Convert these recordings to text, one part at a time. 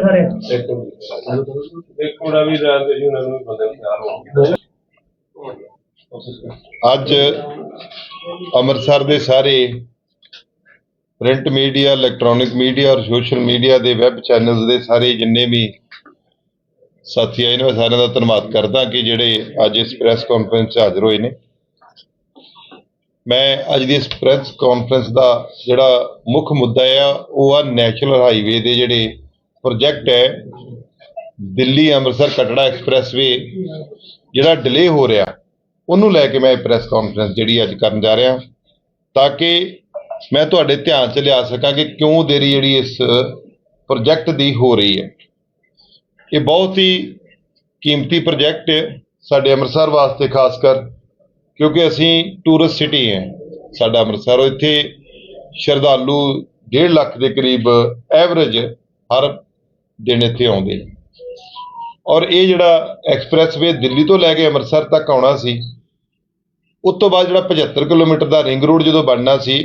ਸਾਰੇ। ਇੱਕ ਮੁੰਡਾ ਵੀ ਰਾਤ ਦੇ ਜੀ ਉਹਨਾਂ ਨੂੰ ਵੀ ਬੰਦੇ ਤਿਆਰ ਹੋ ਗਏ ਅੱਜ ਅੰਮ੍ਰਿਤਸਰ ਦੇ ਸਾਰੇ ਪ੍ਰਿੰਟ ਮੀਡੀਆ ਇਲੈਕਟ੍ਰੋਨਿਕ ਮੀਡੀਆ ਔਰ ਸੋਸ਼ਲ ਮੀਡੀਆ ਦੇ ਵੈਬ ਚੈਨਲਸ ਦੇ ਸਾਰੇ ਜਿੰਨੇ ਵੀ ਸਾਥੀ ਆਏ ਨੇ ਸਾਰਿਆਂ ਦਾ ਧੰਨਵਾਦ ਕਰਦਾ ਕਿ ਜਿਹੜੇ ਅੱਜ ਇਸ ਪ੍ਰੈਸ ਕਾਨਫਰੰਸ 'ਚ ਹਾਜ਼ਰ ਹੋਏ ਨੇ। ਮੈਂ ਅੱਜ ਦੀ ਇਸ ਪ੍ਰੈਸ ਕਾਨਫਰੰਸ ਦਾ ਜਿਹੜਾ ਮੁੱਖ ਮੁੱਦਾ ਆ ਉਹ ਆ ਨੈਸ਼ਨਲ ਹਾਈਵੇ ਦੇ ਜਿਹੜੇ ਪ੍ਰੋਜੈਕਟ ਹੈ ਦਿੱਲੀ ਅੰਮ੍ਰਿਤਸਰ ਕਟੜਾ ਐਕਸਪ੍ਰੈਸਵੇ, ਜਿਹੜਾ ਡਿਲੇ ਹੋ ਰਿਹਾ, ਉਹਨੂੰ ਲੈ ਕੇ ਮੈਂ ਇਹ ਪ੍ਰੈਸ ਕਾਨਫਰੰਸ ਜਿਹੜੀ ਅੱਜ ਕਰਨ ਜਾ ਰਿਹਾ, ਤਾਂ ਕਿ ਮੈਂ ਤੁਹਾਡੇ ਧਿਆਨ 'ਚ ਲਿਆ ਸਕਾਂ ਕਿ ਕਿਉਂ ਦੇਰੀ ਜਿਹੜੀ ਇਸ ਪ੍ਰੋਜੈਕਟ ਦੀ ਹੋ ਰਹੀ ਹੈ। ਇਹ ਬਹੁਤ ਹੀ ਕੀਮਤੀ ਪ੍ਰੋਜੈਕਟ ਹੈ ਸਾਡੇ ਅੰਮ੍ਰਿਤਸਰ ਵਾਸਤੇ ਖਾਸ ਕਰ, ਕਿਉਂਕਿ ਅਸੀਂ ਟੂਰਿਸਟ ਸਿਟੀ ਹੈ। ਸਾਡਾ ਅੰਮ੍ਰਿਤਸਰ ਇੱਥੇ ਸ਼ਰਧਾਲੂ 1.5 ਲੱਖ ਦੇ ਕਰੀਬ ਐਵਰੇਜ ਹਰ ਦਿਨ ਇੱਥੇ ਆਉਂਦੇ ਔਰ ਇਹ ਜਿਹੜਾ ਐਕਸਪ੍ਰੈਸਵੇ ਦਿੱਲੀ ਤੋਂ ਲੈ ਕੇ ਅੰਮ੍ਰਿਤਸਰ ਤੱਕ ਆਉਣਾ ਸੀ, ਉਸ ਤੋਂ ਬਾਅਦ ਜਿਹੜਾ 75 ਕਿਲੋਮੀਟਰ ਦਾ ਰਿੰਗ ਰੋਡ ਜਦੋਂ ਬਣਨਾ ਸੀ,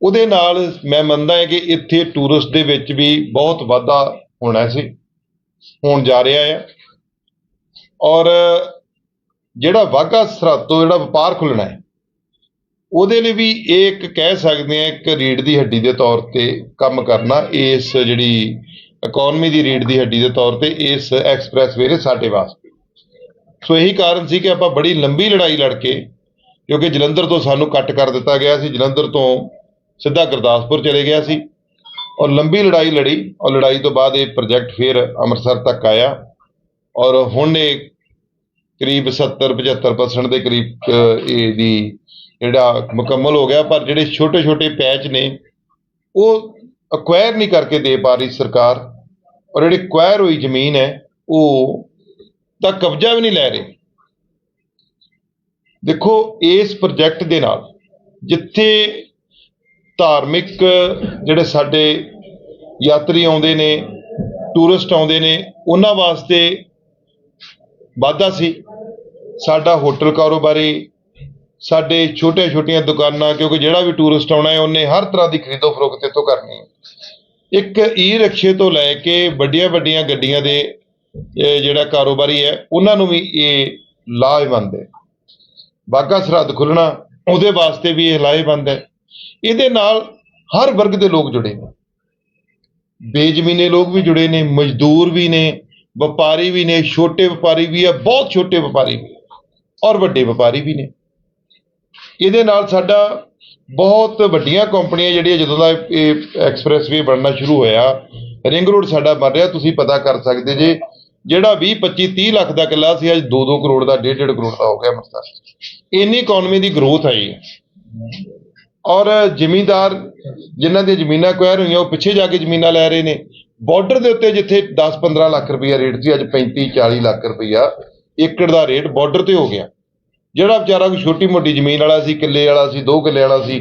ਉਹਦੇ ਨਾਲ ਮੈਂ ਮੰਨਦਾ ਹਾਂ ਕਿ ਇੱਥੇ ਟੂਰਿਸਟ ਦੇ ਵਿੱਚ ਵੀ ਬਹੁਤ ਵਾਧਾ ਹੋਣਾ ਸੀ, ਹੋਣ ਜਾ ਰਿਹਾ ਹੈ। ਔਰ ਜਿਹੜਾ ਵਾਘਾ ਸਰਹੱਦ ਤੋਂ ਜਿਹੜਾ ਵਪਾਰ ਖੁੱਲਣਾ ਹੈ, ਉਹਦੇ ਲਈ ਵੀ ਇਹ ਇੱਕ ਕਹਿ ਸਕਦੇ ਆ ਇੱਕ ਰੀੜ ਦੀ ਹੱਡੀ ਦੇ ਤੌਰ ਤੇ ਕੰਮ ਕਰਨਾ, ਇਸ ਜਿਹੜੀ ਇਕਨੋਮੀ ਦੀ ਰੀੜ ਦੀ ਹੱਡੀ ਦੇ ਤੌਰ ਤੇ ਇਸ ਐਕਸਪ੍ਰੈਸਵੇ ਦੇ ਸਾਡੇ ਵਾਸਤੇ। ਸੋ ਇਹੀ ਕਾਰਨ ਸੀ ਕਿ ਆਪਾਂ ਬੜੀ ਲੰਬੀ ਲੜਾਈ ਲੜ ਕੇ ਕਿਉਂਕਿ ਜਲੰਧਰ ਤੋਂ ਸਾਨੂੰ ਕੱਟ ਕਰ ਦਿੱਤਾ ਗਿਆ ਸੀ ਜਲੰਧਰ ਤੋਂ ਸਿੱਧਾ ਗੁਰਦਾਸਪੁਰ ਚਲੇ ਗਿਆ ਸੀ। ਔਰ ਲੰਬੀ ਲੜਾਈ ਲੜੀ ਔਰ ਲੜਾਈ ਤੋਂ ਬਾਅਦ ਇਹ ਪ੍ਰੋਜੈਕਟ ਫਿਰ ਅੰਮ੍ਰਿਤਸਰ ਤੱਕ ਆਇਆ। ਔਰ ਹੁਣ ਇਹ ਕਰੀਬ 70 75% ਦੇ ਕਰੀਬ ਅਹ, ਇਹ ਦੀ ਜਿਹੜਾ ਮੁਕੰਮਲ ਹੋ ਗਿਆ ਪਰ ਜਿਹੜੇ ਛੋਟੇ ਛੋਟੇ ਪੈਚ ਨੇ ਉਹ ਅਕਵਾਇਰ ਨਹੀਂ ਕਰਕੇ ਦੇ ਪਾ ਰਹੀ ਸਰਕਾਰ। ਔਰ ਜਿਹੜੀ ਅਕਵਾਇਰ ਹੋਈ ਜ਼ਮੀਨ ਹੈ, ਉਹ ਤਾਂ ਕਬਜ਼ਾ ਵੀ ਨਹੀਂ ਲੈ ਰਹੇ। ਦੇਖੋ, ਇਸ ਪ੍ਰੋਜੈਕਟ ਦੇ ਨਾਲ ਜਿੱਥੇ ਧਾਰਮਿਕ ਜਿਹੜੇ ਸਾਡੇ ਯਾਤਰੀ ਆਉਂਦੇ ਨੇ ਟੂਰਿਸਟ ਆਉਂਦੇ ਨੇ, ਉਹਨਾਂ ਵਾਸਤੇ ਵਾਧਾ ਸੀ। ਸਾਡਾ ਹੋਟਲ ਕਾਰੋਬਾਰੀ ਸਾਡੇ ਛੋਟੇ ਛੋਟੀਆਂ ਦੁਕਾਨਾਂ, ਕਿਉਂਕਿ ਜਿਹੜਾ ਵੀ ਟੂਰਿਸਟ ਆਉਣਾ ਹੈ, ਉਹਨੇ ਹਰ ਤਰ੍ਹਾਂ ਦੀ ਖਰੀਦੋ ਫਰੋਖਤ ਇੱਥੋਂ ਕਰਨੀ ਹੈ। ਇੱਕ ਈ ਰਿਕਸ਼ੇ ਤੋਂ ਲੈ ਕੇ ਵੱਡੀਆਂ ਵੱਡੀਆਂ ਗੱਡੀਆਂ ਦੇ ਜਿਹੜਾ ਕਾਰੋਬਾਰੀ ਹੈ, ਉਹਨਾਂ ਨੂੰ ਵੀ ਇਹ ਲਾਹੇਵੰਦ ਹੈ। ਬਾਗਾ ਸਰਹੱਦ ਖੁੱਲਣਾ ਉਹਦੇ ਵਾਸਤੇ ਵੀ ਇਹ ਲਾਹੇਵੰਦ ਹੈ। ਇਹਦੇ ਨਾਲ ਹਰ ਵਰਗ ਦੇ ਲੋਕ ਜੁੜੇ ਨੇ। ਬੇਜ਼ਮੀਨੇ ਲੋਕ ਵੀ ਜੁੜੇ ਨੇ, ਮਜ਼ਦੂਰ ਵੀ ਨੇ, ਵਪਾਰੀ ਵੀ ਨੇ, ਛੋਟੇ ਵਪਾਰੀ ਵੀ ਹੈ, ਬਹੁਤ ਛੋਟੇ ਵਪਾਰੀ ਵੀ ਔਰ ਵੱਡੇ ਵਪਾਰੀ ਵੀ ਨੇ। ਇਹਦੇ ਨਾਲ ਸਾਡਾ ਬਹੁਤ ਵੱਡੀਆਂ ਕੰਪਨੀਆਂ ਜਿਹੜੀਆਂ ਜਦੋਂ ਦਾ ਇਹ ਐਕਸਪ੍ਰੈਸਵੇ ਬਣਨਾ ਸ਼ੁਰੂ ਹੋਇਆ, ਰਿੰਗ ਰੋਡ ਸਾਡਾ ਬਣ ਰਿਹਾ, ਤੁਸੀਂ ਪਤਾ ਕਰ ਸਕਦੇ ਜੇ। ਜਿਹੜਾ 20 25 30 ਲੱਖ ਦਾ ਕਿੱਲਾ ਸੀ, ਅੱਜ 2-2 ਕਰੋੜ ਦਾ 1.5 ਕਰੋੜ ਦਾ ਹੋ ਗਿਆ ਅੰਮ੍ਰਿਤਸਰ ਇੰਨੀ ਇਕਨੋਮੀ ਦੀ ਗਰੋਥ ਆਈ ਹੈ। ਔਰ ਜ਼ਿਮੀਂਦਾਰ ਜਿਨ੍ਹਾਂ ਦੀਆਂ ਜ਼ਮੀਨਾਂ ਐਕਵਾਇਰ ਹੋਈਆਂ, ਉਹ ਪਿੱਛੇ ਜਾ ਕੇ ਜ਼ਮੀਨਾਂ ਲੈ ਰਹੇ ਨੇ। ਬਾਰਡਰ ਦੇ ਉੱਤੇ ਜਿੱਥੇ 10-15 ਲੱਖ ਰੁਪਈਆ ਰੇਟ ਸੀ, ਅੱਜ 35-40 ਲੱਖ ਰੁਪਈਆ ਏਕੜ ਦਾ ਰੇਟ ਬਾਰਡਰ ਤੇ ਹੋ ਗਿਆ। ਜਿਹੜਾ ਵਿਚਾਰਾ ਕੋਈ ਛੋਟੀ ਮੋਟੀ ਜ਼ਮੀਨ ਵਾਲਾ ਸੀ, ਕਿੱਲੇ ਵਾਲਾ ਸੀ 2 ਕਿੱਲੇ ਵਾਲਾ ਸੀ,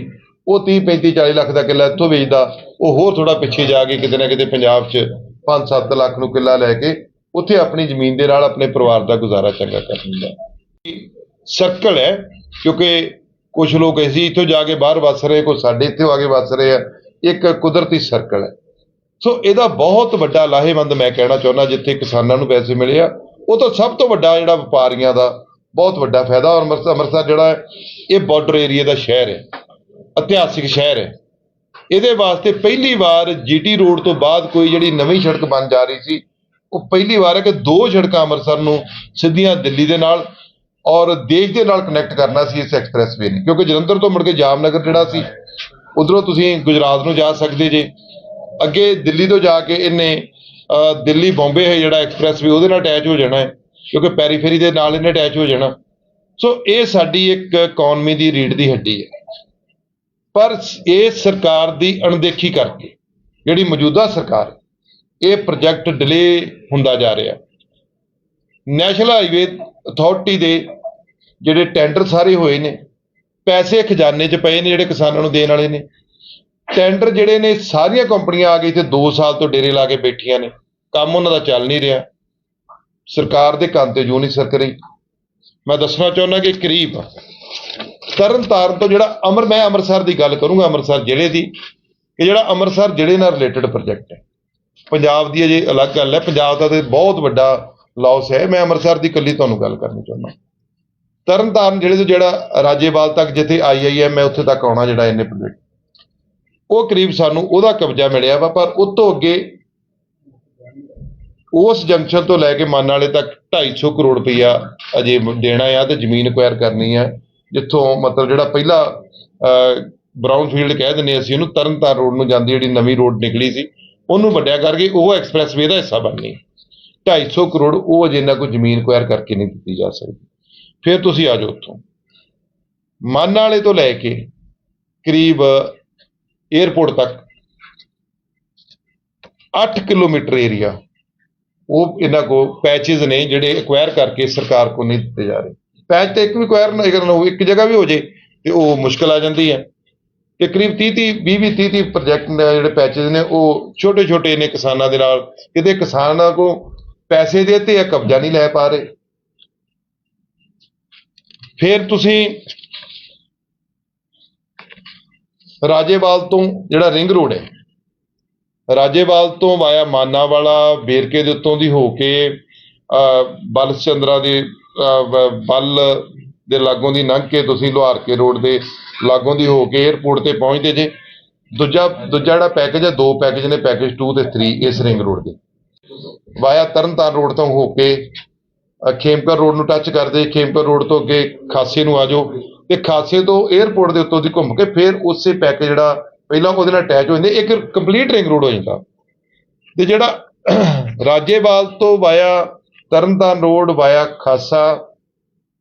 ਉਹ 30 35 40 ਲੱਖ ਦਾ ਕਿੱਲਾ ਇੱਥੋਂ ਵੇਚਦਾ, ਉਹ ਹੋਰ ਥੋੜਾ ਪਿੱਛੇ ਜਾ ਕੇ ਕਿਤੇ ਨਾ ਕਿਤੇ ਪੰਜਾਬ 'ਚ 5-7 ਲੱਖ ਨੂੰ ਕਿੱਲਾ ਲੈ ਕੇ ਉੱਥੇ ਆਪਣੀ ਜ਼ਮੀਨ ਦੇ ਨਾਲ ਆਪਣੇ ਪਰਿਵਾਰ ਦਾ ਗੁਜ਼ਾਰਾ ਚੰਗਾ ਕਰ ਲੈਂਦਾ ਸਰਕਲ ਹੈ, ਕਿਉਂਕਿ ਕੁਝ ਲੋਕ ਐਸੀ ਇੱਥੋਂ ਜਾ ਕੇ ਬਾਹਰ ਵਸ ਰਹੇ ਕੁਝ ਸਾਡੇ ਇੱਥੇ ਆ ਕੇ ਵਸ ਰਹੇ ਆ, ਇੱਕ ਕੁਦਰਤੀ ਸਰਕਲ ਹੈ। ਸੋ ਇਹਦਾ ਬਹੁਤ ਵੱਡਾ ਲਾਹੇਵੰਦ ਮੈਂ ਕਹਿਣਾ ਚਾਹੁੰਦਾ, ਜਿੱਥੇ ਕਿਸਾਨਾਂ ਨੂੰ ਪੈਸੇ ਮਿਲੇ ਆ, ਉਹ ਤਾਂ ਸਭ ਤੋਂ ਵੱਡਾ ਜਿਹੜਾ ਵਪਾਰੀਆਂ ਦਾ ਬਹੁਤ ਵੱਡਾ ਫਾਇਦਾ ਔਰ ਅੰਮ੍ਰਿਤਸਰ ਅੰਮ੍ਰਿਤਸਰ ਜਿਹੜਾ ਹੈ, ਇਹ ਬਾਰਡਰ ਏਰੀਆ ਦਾ ਸ਼ਹਿਰ ਹੈ, ਇਤਿਹਾਸਿਕ ਸ਼ਹਿਰ ਹੈ। ਇਹਦੇ ਵਾਸਤੇ ਪਹਿਲੀ ਵਾਰ ਜੀਟੀ ਰੋਡ ਤੋਂ ਬਾਅਦ ਕੋਈ ਜਿਹੜੀ ਨਵੀਂ ਸੜਕ ਬਣ ਜਾ ਰਹੀ ਸੀ, ਉਹ ਪਹਿਲੀ ਵਾਰ ਹੈ ਕਿ ਦੋ ਸੜਕਾਂ ਅੰਮ੍ਰਿਤਸਰ ਨੂੰ ਸਿੱਧੀਆਂ ਦਿੱਲੀ ਦੇ ਨਾਲ ਔਰ ਦੇਸ਼ ਦੇ ਨਾਲ ਕਨੈਕਟ ਕਰਨਾ ਸੀ ਇਸ ਐਕਸਪ੍ਰੈਸਵੇ ਨੇ। ਕਿਉਂਕਿ ਜਲੰਧਰ ਤੋਂ ਮੁੜ ਕੇ ਜਾਮਨਗਰ ਜਿਹੜਾ ਸੀ, ਉਧਰੋਂ ਤੁਸੀਂ ਗੁਜਰਾਤ ਨੂੰ ਜਾ ਸਕਦੇ ਜੇ। ਅੱਗੇ ਦਿੱਲੀ ਤੋਂ ਜਾ ਕੇ ਇਹਨੇ ਦਿੱਲੀ ਬੰਬੇ ਹੈ ਜਿਹੜਾ ਐਕਸਪ੍ਰੈਸਵੇ ਉਹਦੇ ਨਾਲ ਅਟੈਚ ਹੋ ਜਾਣਾ ਹੈ। ਕਿਉਂਕਿ ਪੈਰੀਫੇਰੀ ਦੇ ਨਾਲ ਇਹਨੇ ਅਟੈਚ ਹੋ ਜਾਣਾ। ਸੋ ਇਹ ਸਾਡੀ ਇੱਕ ਇਕਨੋਮੀ ਦੀ ਰੀੜ ਦੀ ਹੱਡੀ ਹੈ। ਪਰ ਇਹ ਸਰਕਾਰ ਦੀ ਅਣਦੇਖੀ ਕਰਕੇ, ਜਿਹੜੀ ਮੌਜੂਦਾ ਸਰਕਾਰ ਇਹ ਪ੍ਰੋਜੈਕਟ ਡਿਲੇ ਹੁੰਦਾ ਜਾ ਰਿਹਾ। ਨੈਸ਼ਨਲ ਹਾਈਵੇ ਅਥਾਰਟੀ ਦੇ ਜਿਹੜੇ ਟੈਂਡਰ ਸਾਰੇ ਹੋਏ ਨੇ, ਪੈਸੇ ਖਜ਼ਾਨੇ 'ਚ ਪਏ ਨੇ ਜਿਹੜੇ ਕਿਸਾਨਾਂ ਨੂੰ ਦੇਣ ਵਾਲੇ ਨੇ। ਟੈਂਡਰ ਜਿਹੜੇ ਨੇ, ਸਾਰੀਆਂ ਕੰਪਨੀਆਂ ਆ ਗਈ ਤੇ 2 ਸਾਲ ਤੋਂ ਡੇਰੇ ਲਾ ਕੇ ਬੈਠੀਆਂ ਨੇ। ਕੰਮ ਉਹਨਾਂ ਦਾ ਚੱਲ ਨਹੀਂ ਰਿਹਾ। ਸਰਕਾਰ ਦੇ ਕੰਨ ਤੇ ਜੂ ਨਹੀਂ ਸਰਕ ਰਹੀ। ਮੈਂ ਦੱਸਣਾ ਚਾਹੁੰਦਾ ਕਿ ਕਰੀਬ ਤਰਨ ਤਾਰਨ ਤੋਂ ਜਿਹੜਾ ਅਮਰ, ਮੈਂ ਅੰਮ੍ਰਿਤਸਰ ਦੀ ਗੱਲ ਕਰੂੰਗਾ, ਅੰਮ੍ਰਿਤਸਰ ਜ਼ਿਲ੍ਹੇ ਦੀ, ਕਿ ਜਿਹੜਾ ਅੰਮ੍ਰਿਤਸਰ ਜ਼ਿਲ੍ਹੇ ਨਾਲ ਰਿਲੇਟਡ ਪ੍ਰੋਜੈਕਟ ਹੈ। ਪੰਜਾਬ ਦੀ ਅਜੇ ਅਲੱਗ ਗੱਲ ਹੈ, ਪੰਜਾਬ ਦਾ ਤੇ ਬਹੁਤ ਵੱਡਾ ਲਾਸ ਹੈ। ਮੈਂ ਅੰਮ੍ਰਿਤਸਰ ਦੀ ਇਕੱਲੀ ਤੁਹਾਨੂੰ ਗੱਲ ਕਰਨੀ ਚਾਹੁੰਦਾ ਤਰਨਤਾਰਨ ਜ਼ਿਲ੍ਹੇ ਤੋਂ ਜਿਹੜਾ ਰਾਜੇਵਾਲ ਤੱਕ ਜਿੱਥੇ ਆਈਆਈਐਮ ਹੈ, ਉੱਥੇ ਤੱਕ ਆਉਣਾ ਜਿਹੜਾ ਇਹਨੇ ਪ੍ਰੋਜੈਕਟ ਉਹ ਕਰੀਬ ਸਾਨੂੰ ਉਹਦਾ ਕਬਜ਼ਾ ਮਿਲਿਆ ਵਾ, ਪਰ ਉਸ ਤੋਂ ਅੱਗੇ ਉਸ ਜੰਕਸ਼ਨ ਤੋਂ ਲੈ ਕੇ ਮਨ ਵਾਲੇ ਤੱਕ 250 ਕਰੋੜ ਰੁਪਈਆ ਅਜੇ ਦੇਣਾ ਆ ਤੇ ਜ਼ਮੀਨ ਐਕਵਾਇਰ ਕਰਨੀ ਆ, ਜਿੱਥੋਂ ਮਤਲਬ ਜਿਹੜਾ ਪਹਿਲਾ ਬਰਾਊਨ ਫੀਲਡ ਕਹਿ ਦਿੰਦੇ ਅਸੀਂ ਉਹਨੂੰ, ਤਰਨਤਾਰਨ ਰੋਡ ਨੂੰ ਜਾਂਦੀ ਜਿਹੜੀ ਨਵੀਂ ਰੋਡ ਨਿਕਲੀ ਸੀ, ਉਹਨੂੰ ਵੱਡਿਆ ਕਰਕੇ ਉਹ ਐਕਸਪ੍ਰੈਸਵੇ ਦਾ ਹਿੱਸਾ ਬਣਨੀ 250 ਕਰੋੜ ਉਹ ਅਜੇ ਨਾ ਕੋਈ ਜ਼ਮੀਨ ਐਕਵਾਇਰ ਕਰਕੇ ਨਹੀਂ ਦਿੱਤੀ ਜਾ ਸਕਦੀ। ਫਿਰ ਤੁਸੀਂ ਆ ਜਾਓ ਉੱਥੋਂ। ਮਾਨ ਵਾਲੇ ਤੋਂ ਲੈ ਕੇ ਕਰੀਬ 에ਅਰਪੋਰਟ ਤੱਕ 8 ਕਿਲੋਮੀਟਰ ਏਰੀਆ ਉਹ ਇਹਨਾਂ ਕੋ ਪੈਚਸ ਨੇ ਜਿਹੜੇ ਐਕਵਾਇਰ ਕਰਕੇ ਸਰਕਾਰ ਕੋ ਨਹੀਂ ਦਿੱਤੇ ਜਾ ਰਹੇ। ਪੈਚ ਤੇ ਇੱਕ ਵੀ ਐਕਵਾਇਰ ਨਾ ਕਰਨ ਉਹ ਇੱਕ ਜਗ੍ਹਾ ਵੀ ਹੋ ਜੇ, ਤੇ ਉਹ ਮੁਸ਼ਕਲ ਆ ਜਾਂਦੀ ਹੈ। ਤੇ ਕਰੀਬ 30 30 20 20 30 30 ਪ੍ਰੋਜੈਕਟ ਨੇ ਜਿਹੜੇ ਪੈਚਸ ਨੇ, ਉਹ ਛੋਟੇ ਛੋਟੇ ਨੇ ਕਿਸਾਨਾਂ ਦੇ ਨਾਲ। ਕਿਤੇ ਕਿਸਾਨਾਂ ਕੋ ਪੈਸੇ ਦੇ ਤੇ ਇਹ ਕਬਜ਼ਾ ਨਹੀਂ ਲੈ ਪਾ ਰਹੇ। ਫਿਰ ਤੁਸੀਂ ਰਾਜੇਵਾਲ ਤੋਂ ਜਿਹੜਾ ਰਿੰਗ ਰੋਡ ਹੈ ਰਾਜੇਵਾਲ ਤੋਂ ਵਾਇਆ ਮਾਨਾਵਾਲਾ ਬੇਰਕੇ ਦੇ ਉੱਤੋਂ ਦੀ ਹੋ ਕੇ ਅਹ, ਬਲ ਚੰਦਰਾ ਦੇ ਬਲ ਦੇ ਲਾਗੋਂ ਦੀ ਲੰਘ ਕੇ ਤੁਸੀਂ ਲੋਹਾਰਕੇ ਰੋਡ ਦੇ ਲਾਗੋਂ ਦੀ ਹੋ ਕੇ 에ਅਰਪੋਰਟ ਤੇ ਪਹੁੰਚਦੇ ਜੇ। ਦੂਜਾ ਦੂਜਾ ਜਿਹੜਾ ਪੈਕੇਜ ਹੈ ਦੋ ਪੈਕੇਜ ਨੇ ਪੈਕੇਜ 2 ਤੇ 3 ਇਸ ਰਿੰਗ ਰੋਡ ਦੇ। ਵਾਇਆ ਤਰਨਤਾਰਨ ਰੋਡ ਤੋਂ ਹੋ ਕੇ ਖੇਮਕਰ ਰੋਡ ਨੂੰ ਟੱਚ ਕਰਦੇ ਖੇਮਕਰ ਰੋਡ ਤੋਂ ਅੱਗੇ ਖਾਸੇ ਨੂੰ ਆ ਜਾਓ। ਤੇ ਖਾਸੇ ਤੋਂ 에ਅਰਪੋਰਟ ਦੇ ਉੱਤੋਂ ਦੀ ਘੁੰਮ ਕੇ ਫਿਰ ਉਸੇ ਪੈਕੇਜ ਜਿਹੜਾ ਪਹਿਲਾਂ ਉਹਦੇ ਨਾਲ ਅਟੈਚ ਹੋ ਜਾਂਦੇ, ਇੱਕ ਕੰਪਲੀਟ ਰਿੰਗ ਰੋਡ ਹੋ ਜਾਂਦਾ। ਤੇ ਜਿਹੜਾ ਰਾਜੇਵਾਲ ਤੋਂ ਵਾਇਆ ਤਰਨਤਾਰਨ ਰੋਡ, ਵਾਇਆ ਖਾਸਾ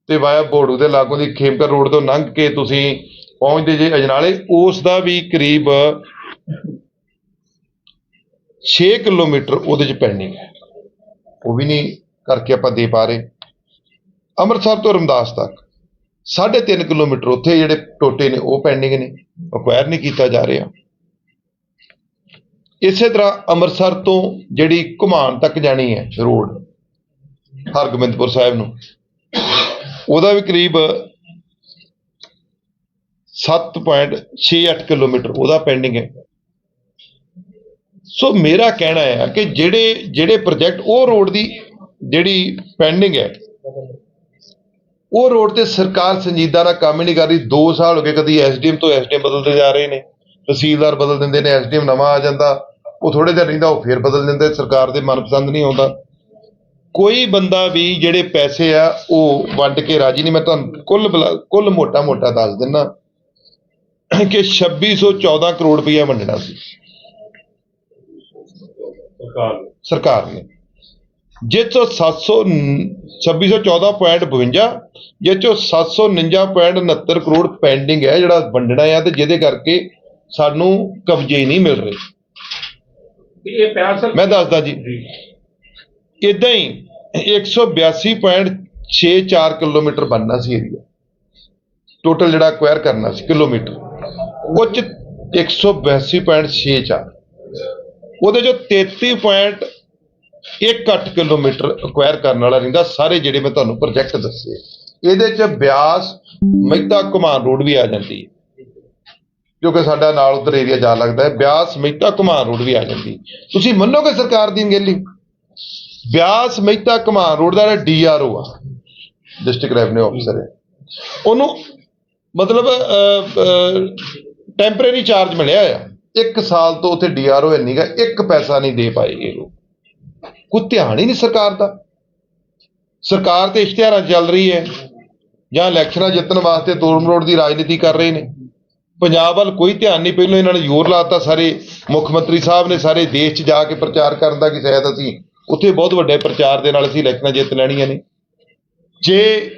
ਤੇ ਵਾਇਆ ਬੋੜੂ ਦੇ ਲਾਗੋਂ ਦੀ ਖੇਮਕਰ ਰੋਡ ਤੋਂ ਲੰਘ ਕੇ ਤੁਸੀਂ ਪਹੁੰਚਦੇ ਜੇ ਅਜਨਾਲੇ, ਉਸ ਦਾ ਵੀ ਕਰੀਬ 6 ਕਿਲੋਮੀਟਰ ਉਹਦੇ ਚ ਪੈਂਡਿੰਗ ਹੈ। ਉਹ ਵੀ ਨਹੀਂ ਕਰਕੇ ਆਪਾਂ ਦੇ ਪਾ ਰਹੇ। ਅੰਮ੍ਰਿਤਸਰ ਤੋਂ ਰਮਦਾਸ ਤੱਕ। 3.5 ਕਿਲੋਮੀਟਰ ਉੱਥੇ ਜਿਹੜੇ ਟੋਟੇ ਨੇ, ਉਹ ਪੈਂਡਿੰਗ ਨੇ ਅਕਵਾਇਰ ਨਹੀਂ ਕੀਤਾ ਜਾ ਰਿਹਾ। ਇਸੇ ਤਰ੍ਹਾਂ ਅੰਮ੍ਰਿਤਸਰ ਤੋਂ ਜਿਹੜੀ ਘੁਮਾਣ ਤੱਕ ਜਾਣੀ ਹੈ ਰੋਡ, ਹਰਗੋਬਿੰਦਪੁਰ ਸਾਹਿਬ ਨੂੰ, ਉਹਦਾ ਵੀ ਕਰੀਬ 7.68 ਕਿਲੋਮੀਟਰ ਉਹਦਾ ਪੈਂਡਿੰਗ ਹੈ। ਸੋ ਮੇਰਾ ਕਹਿਣਾ ਹੈ ਕਿ ਜਿਹੜੇ ਜਿਹੜੇ ਪ੍ਰੋਜੈਕਟ ਉਹ ਰੋਡ ਦੀ ਜਿਹੜੀ ਪੈਂਡਿੰਗ ਹੈ ਉਹ ਰੋਡ ਤੇ ਸਰਕਾਰ ਸੰਜੀਦਾ ਨਾਲ ਕੰਮ ਹੀ ਨਹੀਂ ਕਰ ਰਹੀ। 2 ਸਾਲ ਹੋ ਗਏ ਕਦੀ ਐਸਡੀਐਮ ਤੋਂ ਐਸਡੀਐਮ ਬਦਲਦੇ ਜਾ ਰਹੇ ਨੇ। ਤਹਿਸੀਲਦਾਰ ਬਦਲ ਦਿੰਦੇ ਨੇ ਐਸਡੀਐਮ ਨਵਾਂ ਆ ਜਾਂਦਾ। ਉਹ ਥੋੜੇ ਦਿਨ ਰਹਿੰਦਾ ਉਹ ਫੇਰ ਬਦਲ ਦਿੰਦੇ। ਸਰਕਾਰ ਦੇ ਮਨਪਸੰਦ ਨਹੀਂ ਆਉਂਦਾ। ਕੋਈ ਬੰਦਾ ਵੀ ਜਿਹੜੇ ਪੈਸੇ ਆ ਉਹ ਵੰਡ ਕੇ ਰਾਜੀ ਨਹੀਂ। ਮੈਂ ਤੁਹਾਨੂੰ ਕੁੱਲ ਕੁੱਲ ਮੋਟਾ ਮੋਟਾ ਦੱਸ ਦਿੰਦਾ ਕਿ 2614 ਕਰੋੜ ਰੁਪਈਆ ਵੰਡਣਾ ਸੀ। ਸਰਕਾਰ ਨੂੰ। ਜਿਸ ਤੋਂ 2614.52 ਜਿਸ ਤੋਂ 749.69 ਕਰੋੜ ਪੈਂਡਿੰਗ ਹੈ ਜਿਹੜਾ ਵੰਡਣਾ ਹੈ ਤੇ ਜਿਹਦੇ ਕਰਕੇ ਸਾਨੂੰ ਕਬਜ਼ੇ ਨਹੀਂ ਮਿਲ ਰਹੇ। ਤੇ ਇਹ ਪਿਆਰ ਸਰ ਮੈਂ ਦੱਸਦਾ ਜੀ। ਇਦਾਂ ਹੀ 182.64 ਕਿਲੋਮੀਟਰ ਬੰਨਣਾ ਸੀ ਏਰੀਆ ਟੋਟਲ ਜਿਹੜਾ ਐਕਵਾਇਰ ਕਰਨਾ ਸੀ ਕਿਲੋਮੀਟਰ। ਉਹ ਕੁਝ 182.64 ਉਹਦੇ ਜੋ 33. 1.8 ਕਿਲੋਮੀਟਰ ਐਕਵਾਇਰ ਕਰਨ ਵਾਲਾ ਰਹਿੰਦਾ, ਸਾਰੇ ਜਿਹੜੇ ਮੈਂ ਤੁਹਾਨੂੰ ਪ੍ਰੋਜੈਕਟ ਦੱਸੇ, ਇਹਦੇ ਚ ਬਿਆਸ, ਮਹਿਤਾ ਕੁਮਾਰ ਰੋਡ ਵੀ ਆ ਜਾਂਦੀ ਹੈ। ਕਿਉਂਕਿ ਸਾਡਾ ਨਾਲ ਉਧਰ ਏਰੀਆ ਜਾ ਲੱਗਦਾ ਹੈ, ਬਿਆਸ, ਮਹਿਤਾ ਕੁਮਾਰ ਰੋਡ ਵੀ ਆ ਜਾਂਦੀ ਤੁਸੀਂ ਮੰਨੋਗੇ ਸਰਕਾਰ ਦੀ ਅਣਗਹਿਲੀ ਬਿਆਸ, ਮਹਿਤਾ ਕੁਮਾਰ ਰੋਡ ਦਾ ਡੀਆਰਓ ਆ ਡਿਸਟ੍ਰਿਕਟ ਰੈਵਨਿਊ ਅਫਸਰ ਹੈ, ਉਹਨੂੰ ਮਤਲਬ ਟੈਂਪਰੇਰੀ ਚਾਰਜ ਮਿਲਿਆ ਆ। ਇੱਕ ਸਾਲ ਤੋਂ ਉੱਥੇ ਡੀਆਰਓ ਹੈ ਨਹੀਂਗਾ ਇੱਕ ਪੈਸਾ ਨਹੀਂ ਦੇ ਪਾਏਗੇ ਉਹ। ਕੋਈ ਧਿਆਨ ਹੀ ਨਹੀਂ ਸਰਕਾਰ ਦਾ। ਸਰਕਾਰ ਤੇ ਇਸ਼ਤਿਹਾਰਾਂ ਚੱਲ ਰਹੀ ਹੈ ਜਾਂ ਇਲੈਕਸ਼ਨਾਂ ਜਿੱਤਣ ਵਾਸਤੇ ਤੋੜ ਮਰੋੜ ਦੀ ਰਾਜਨੀਤੀ ਕਰ ਰਹੇ ਨੇ। ਪੰਜਾਬ ਵੱਲ ਕੋਈ ਧਿਆਨ ਨਹੀਂ ਪਹਿਲਾਂ ਇਹਨਾਂ ਨੇ ਜ਼ੋਰ ਲਾਤਾ ਸਾਰੇ ਮੁੱਖ ਮੰਤਰੀ ਸਾਹਿਬ ਨੇ ਸਾਰੇ ਦੇਸ਼ 'ਚ ਜਾ ਕੇ ਪ੍ਰਚਾਰ ਕਰਨ ਦਾ ਕਿ ਸ਼ਾਇਦ ਅਸੀਂ ਉੱਥੇ ਬਹੁਤ ਵੱਡੇ ਪ੍ਰਚਾਰ ਦੇ ਨਾਲ ਅਸੀਂ ਇਲੈਕਸ਼ਨਾਂ ਜਿੱਤ ਲੈਣੀਆਂ ਨੇ। ਜੇ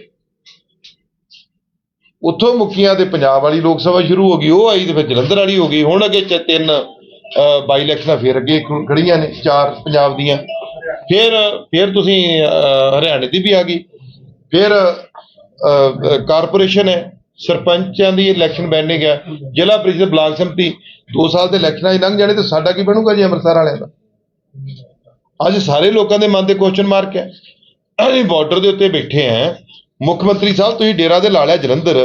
ਉੱਥੋਂ ਮੁੱਕੀਆਂ ਤੇ ਪੰਜਾਬ ਵਾਲੀ ਲੋਕ ਸਭਾ ਸ਼ੁਰੂ ਹੋ ਗਈ ਉਹ ਆਈ ਤੇ ਫਿਰ ਜਲੰਧਰ ਵਾਲੀ ਹੋ ਗਈ। ਹੁਣ ਅੱਗੇ ਤਿੰਨ ਅਹ, ਬਾਈ ਇਲੈਕਸ਼ਨਾਂ ਫਿਰ ਅੱਗੇ ਖੜੀਆਂ ਨੇ ਚਾਰ ਪੰਜਾਬ ਦੀਆਂ। ਫਿਰ ਫਿਰ ਤੁਸੀਂ ਹਰਿਆਣੇ ਦੀ ਵੀ ਆ ਗਈ। ਫਿਰ ਕਾਰਪੋਰੇਸ਼ਨ ਹੈ, ਸਰਪੰਚਾਂ ਦੀ ਇਲੈਕਸ਼ਨ ਬੈਂਡਿੰਗ ਹੈ, ਜ਼ਿਲ੍ਹਾ ਪ੍ਰੀਸ਼ਦ ਬਲਾਕ ਸੰਮਤੀ 2 ਸਾਲ ਦੇ ਇਲੈਕਸ਼ਨਾਂ ਹੀ ਲੰਘ ਜਾਣੇ ਤੇ ਸਾਡਾ ਕੀ ਬਣੂਗਾ ਜੀ ਅੰਮ੍ਰਿਤਸਰ ਵਾਲਿਆਂ ਦਾ? ਅੱਜ ਸਾਰੇ ਲੋਕਾਂ ਦੇ ਮਨ ਤੇ ਕੁਐਸਚਨ ਮਾਰਕ ਹੈ। ਅਸੀਂ ਬਾਰਡਰ ਦੇ ਉੱਤੇ ਬੈਠੇ ਆਂ ਮੁੱਖ ਮੰਤਰੀ ਸਾਹਿਬ, ਤੁਸੀਂ ਡੇਰਾ ਦੇ ਲਾ ਲਿਆ ਜਲੰਧਰ,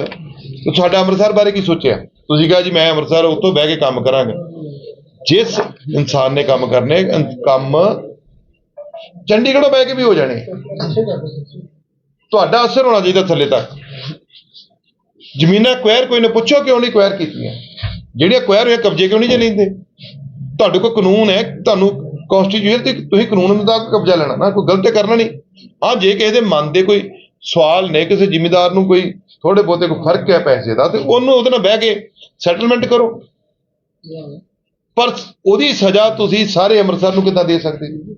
ਤੇ ਸਾਡਾ ਅੰਮ੍ਰਿਤਸਰ ਬਾਰੇ ਕੀ ਸੋਚਿਆ? ਤੁਸੀਂ ਕਿਹਾ ਜੀ, ਮੈਂ ਅੰਮ੍ਰਿਤਸਰ ਉੱਥੋਂ ਬਹਿ ਕੇ ਕੰਮ ਕਰਾਂਗਾ। ਜਿਸ ਇਨਸਾਨ ਨੇ ਕੰਮ ਕਰਨੇ ਕੰਮ ਚੰਡੀਗੜ੍ਹੋਂ ਬਹਿ ਕੇ ਵੀ ਹੋ ਜਾਣੇ। ਤੁਹਾਡਾ ਅਸਰ ਹੋਣਾ ਚਾਹੀਦਾ ਥੱਲੇ ਤੱਕ। ਜ਼ਮੀਨਾਂ ਕੁਐਰ ਕੋਈ ਨੇ ਪੁੱਛੋ ਕਿਉਂ ਨਹੀਂ ਕੁਐਰ ਕੀਤੀਆਂ? ਜਿਹੜੀਆਂ ਕੁਐਰ ਹੋਈਆਂ ਕਬਜ਼ੇ ਕਿਉਂ ਨਹੀਂ ਜੇ ਲੈਂਦੇ ਤੁਹਾਡੇ ਕੋਲ ਕਾਨੂੰਨ ਹੈ ਤੁਹਾਨੂੰ ਕਨਸਟੀਟਿਊਸ਼ਨ ਤੇ ਤੁਸੀਂ ਕਾਨੂੰਨ ਮੁਤਾਬਕ ਕਬਜ਼ਾ ਲੈਣਾ ਨਾ ਕੋਈ ਗਲਤ ਕਰਨਾ ਨਹੀਂ। ਹਾਂ ਜੇ ਕਿਸੇ ਦੇ ਮਨ ਦੇ ਕੋਈ ਸਵਾਲ ਨੇ ਕਿਸੇ ਜ਼ਿਮੀਂਦਾਰ ਨੂੰ ਕੋਈ ਥੋੜੇ ਬਹੁਤੇ ਕੋਈ ਫ਼ਰਕ ਹੈ ਪੈਸੇ ਦਾ ਤੇ ਉਹਨੂੰ ਉਹਦੇ ਨਾਲ ਬਹਿ ਕੇ ਸੈਟਲਮੈਂਟ ਕਰੋ। ਪਰ ਉਹਦੀ ਸਜ਼ਾ ਤੁਸੀਂ ਸਾਰੇ ਅੰਮ੍ਰਿਤਸਰ ਨੂੰ ਕਿੱਦਾਂ ਦੇ ਸਕਦੇ? ਜੀ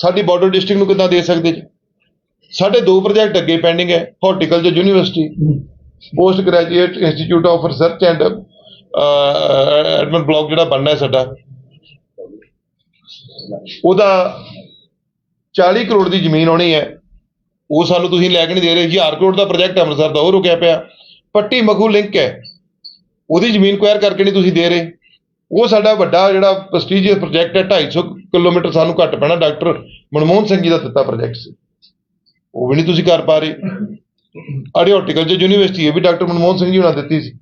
ਸਾਡੀ ਬਾਰਡਰ ਡਿਸਟ੍ਰਿਕਟ ਨੂੰ ਕਿੱਦਾਂ ਦੇ ਸਕਦੇ ਜੀ? ਸਾਡੇ ਦੋ ਪ੍ਰੋਜੈਕਟ ਅੱਗੇ ਪੈਂਡਿੰਗ ਹੈ horticulture university post graduate institute of research and admin block ਜਿਹੜਾ ਬਣਨਾ ਹੈ ਸਾਡਾ। ਉਹਦਾ 40 ਕਰੋੜ ਦੀ ਜ਼ਮੀਨ ਆਉਣੀ ਹੈ। ਉਹ ਸਾਨੂੰ ਤੁਸੀਂ ਲੈ ਕੇ ਨਹੀਂ ਦੇ ਰਹੇ। 1000 ਕਰੋੜ ਦਾ ਪ੍ਰੋਜੈਕਟ ਅੰਮ੍ਰਿਤਸਰ ਦਾ ਉਹ ਰੁਕਿਆ ਪਿਆ। ਪੱਟੀ ਮਖੂ ਲਿੰਕ ਹੈ। ਉਹਦੀ ਜ਼ਮੀਨ ਕੁਆਇਰ ਕਰਕੇ ਨਹੀਂ ਤੁਸੀਂ ਦੇ ਰਹੇ। ਉਹ ਸਾਡਾ ਵੱਡਾ ਜਿਹੜਾ ਪ੍ਰੈਸਟੀਜੀਅਸ ਪ੍ਰੋਜੈਕਟ ਹੈ 250 ਕਿਲੋਮੀਟਰ ਸਾਨੂੰ ਘੱਟ ਪੈਣਾ ਡਾਕਟਰ ਮਨਮੋਹਨ ਸਿੰਘ ਜੀ ਦਾ ਦਿੱਤਾ ਪ੍ਰੋਜੈਕਟ ਸੀ। ਉਹ ਵੀ ਨਹੀਂ ਤੁਸੀਂ ਕਰ ਪਾ ਰਹੇ। ਅੜੇ ਹਾਰਟੀਕਲਚਰ ਯੂਨੀਵਰਸਿਟੀ ਇਹ ਵੀ ਡਾਕਟਰ ਮਨਮੋਹਨ ਸਿੰਘ ਜੀ ਉਹਨਾਂ ਦਿੱਤੀ ਸੀ।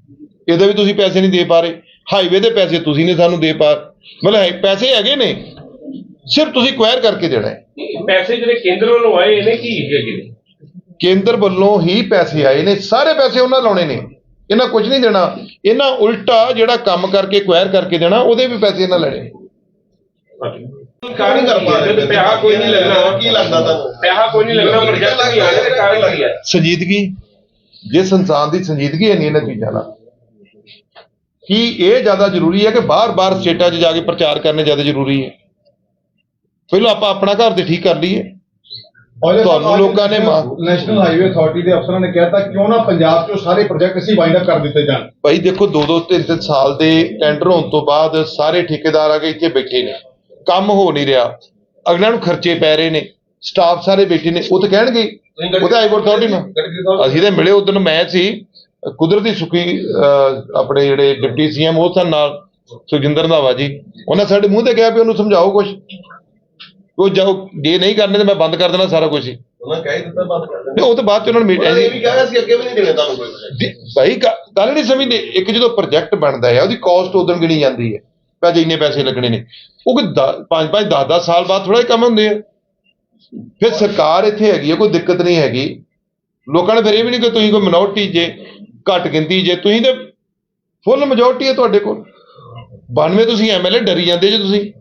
ਇਹਦੇ ਵੀ ਤੁਸੀਂ ਪੈਸੇ ਨਹੀਂ ਦੇ ਪਾ ਰਹੇ। ਹਾਈਵੇ ਦੇ ਪੈਸੇ ਤੁਸੀਂ ਨੇ ਸਾਨੂੰ ਦੇ ਪਾ ਮਤਲਬ ਹੈ ਪੈਸੇ ਹੈਗੇ ਨੇ। ਸਿਰਫ ਤੁਸੀਂ ਕੁਐਰ ਕਰਕੇ ਦੇਣਾ ਹੈ। ਪੈਸੇ ਜਿਹੜੇ ਕੇਂਦਰ ਵੱਲੋਂ ਆਏ ਇਹਨੇ ਕੀ ਹੈਗੇ ਨੇ ਕੇਂਦਰ ਵੱਲੋਂ ਹੀ ਪੈਸੇ ਆਏ ਨੇ। ਸਾਰੇ ਪੈਸੇ ਉਹਨਾਂ ਲਾਉਣੇ ਨੇ। ਇਹਨਾਂ ਕੁਝ ਨਹੀਂ ਦੇਣਾ। ਇਹਨਾਂ ਉਲਟਾ ਜਿਹੜਾ ਕੰਮ ਕਰਕੇ ਕੁਐਰ ਕਰਕੇ ਦੇਣਾ ਉਹਦੇ ਵੀ ਪੈਸੇ ਇਹਨਾਂ ਲੈਣੇ ਕਾਰਨ ਕਰ ਪਾ ਰਹੇ? ਪਿਆ ਕੋਈ ਨਹੀਂ ਲੱਗਣਾ। ਕੀ ਲੱਗਦਾ ਤੁਹਾਨੂੰ ਪਿਆ ਕੋਈ ਨਹੀਂ ਲੱਗਣਾ ਪ੍ਰੋਜੈਕਟ ਨਹੀਂ ਆਣੇ ਤੇ ਕਾਰਨ ਕੀ ਹੈ ਸੰਜੀਦਗੀ? ਜਿਸ ਇਨਸਾਨ ਦੀ ਸੰਜੀਦਗੀ ਹੈ ਨਹੀਂ ਇਹਨਾਂ ਚੀਜ਼ਾਂ ਨਾਲ ਕੀ ਇਹ ਜ਼ਿਆਦਾ ਜ਼ਰੂਰੀ ਹੈ ਕਿ ਬਾਰ-ਬਾਰ ਸਟੇਟਾਂ 'ਚ ਜਾ ਕੇ ਪ੍ਰਚਾਰ ਕਰਨੇ ਜ਼ਿਆਦਾ ਜ਼ਰੂਰੀ ਹੈ? ਪਹਿਲਾਂ ਆਪਾਂ ਆਪਣਾ ਘਰ ਤੇ ਠੀਕ ਕਰ ਲਈਏ। ਤੁਹਾਨੂੰ ਲੋਕਾਂ ਨੇ ਨੈਸ਼ਨਲ ਹਾਈਵੇ ਅਥਾਰਟੀ ਦੇ ਅਫਸਰਾਂ ਨੇ ਕਹਿਤਾ ਕਿਉਂ ਨਾ ਪੰਜਾਬ 'ਚੋਂ ਸਾਰੇ ਪ੍ਰੋਜੈਕਟ ਅਸੀਂ ਵਾਈਂਡ ਅਪ ਕਰ ਦਿੱਤੇ ਜਾਣ। ਭਾਈ ਦੇਖੋ ਦੋ ਦੋ ਤਿੰਨ ਤਿੰਨ ਸਾਲ ਦੇ ਟੈਂਡਰ ਹੋਣ ਤੋਂ ਬਾਅਦ ਸਾਰੇ ਠੇਕੇਦਾਰ ਆ ਕੇ ਇੱਥੇ ਬੈਠੇ ਨੇ। ਕੰਮ ਹੋ ਨਹੀਂ ਰਿਹਾ। ਅਗਲਿਆਂ ਨੂੰ ਖਰਚੇ ਪੈ ਰਹੇ ਨੇ। ਸਟਾਫ ਸਾਰੇ ਬੈਠੇ ਨੇ। ਉਹ ਤਾਂ ਕਹਿਣਗੇ ਹੀ। ਉਹ ਤਾਂ ਹਾਈਕੋਰਟ ਅਥਾਰਟੀ ਨਾਲ ਅਸੀਂ ਤਾਂ ਮਿਲੇ ਉਦੋਂ ਮੈਂ ਸੀ। ਕੁਦਰਤੀ ਸੁਖੀ ਆਪਣੇ ਜਿਹੜੇ ਡਿਪਟੀ ਸੀਐਮ ਉਹ ਸਨ ਨਾਲ ਸੁਖਜਿੰਦਰ ਰੰਧਾਵਾ ਜੀ। ਉਹਨਾਂ ਸਾਡੇ ਮੂੰਹ ਤੇ ਕਿਹਾ ਵੀ ਉਹਨੂੰ ਸਮਝਾਓ ਕੁਝ ਉਹ ਜਾਓ ਜੇ ਨਹੀਂ ਕਰਨੇ ਤਾਂ ਮੈਂ ਬੰਦ ਕਰ ਦੇਣਾ ਸਾਰਾ ਕੁਝ ਹੀ। ਉਹਨਾਂ ਕਹਿ ਦਿੱਤਾ ਬੰਦ ਕਰ ਤੇ ਉਹ ਤੋਂ ਬਾਅਦ ਚ ਉਹਨਾਂ ਨੂੰ ਨੇ ਇਹ ਵੀ ਮੀਟਿੰਗ ਕਿਹਾ ਸੀ ਅੱਗੇ ਵੀ ਨਹੀਂ ਦੇਣੇ ਤੁਹਾਨੂੰ ਕੋਈ। ਭਾਈ ਗੱਲ ਨਹੀਂ ਸਮਝਦੇ। ਇੱਕ ਜਦੋਂ ਪ੍ਰੋਜੈਕਟ ਬਣਦਾ ਹੈ ਉਹਦੀ ਕਾਸਟ ਉਦੋਂ ਗਿਣੀ ਜਾਂਦੀ ਹੈ। ਭਾਜੀ ਇੰਨੇ ਪੈਸੇ ਲੱਗਣੇ ਨੇ। ਉਹ ਕੋਈ 5 5 10 10 ਸਾਲ ਬਾਅਦ ਥੋੜਾ ਹੀ ਕੰਮ ਹੁੰਦੇ ਆ। ਫਿਰ ਸਰਕਾਰ ਇੱਥੇ ਹੈਗੀ ਹੈ ਕੋਈ ਦਿੱਕਤ ਨਹੀਂ ਹੈਗੀ। ਲੋਕਾਂ ਨੇ ਫਿਰ ਇਹ ਵੀ ਨਹੀਂ ਕਿ ਤੁਸੀਂ ਕੋਈ ਮਿਨੋਰਟੀ ਜੇ, ਘੱਟ ਗਿਣਤੀ ਜੇ, ਤੁਸੀਂ ਤੇ ਫੁੱਲ ਮੈਜੋਰਟੀ ਹੈ ਤੁਹਾਡੇ ਕੋਲ। 92 ਤੁਸੀਂ ਐਮਐਲਏ ਡਰੀ ਜਾਂਦੇ ਜੇ ਤੁਸੀਂ।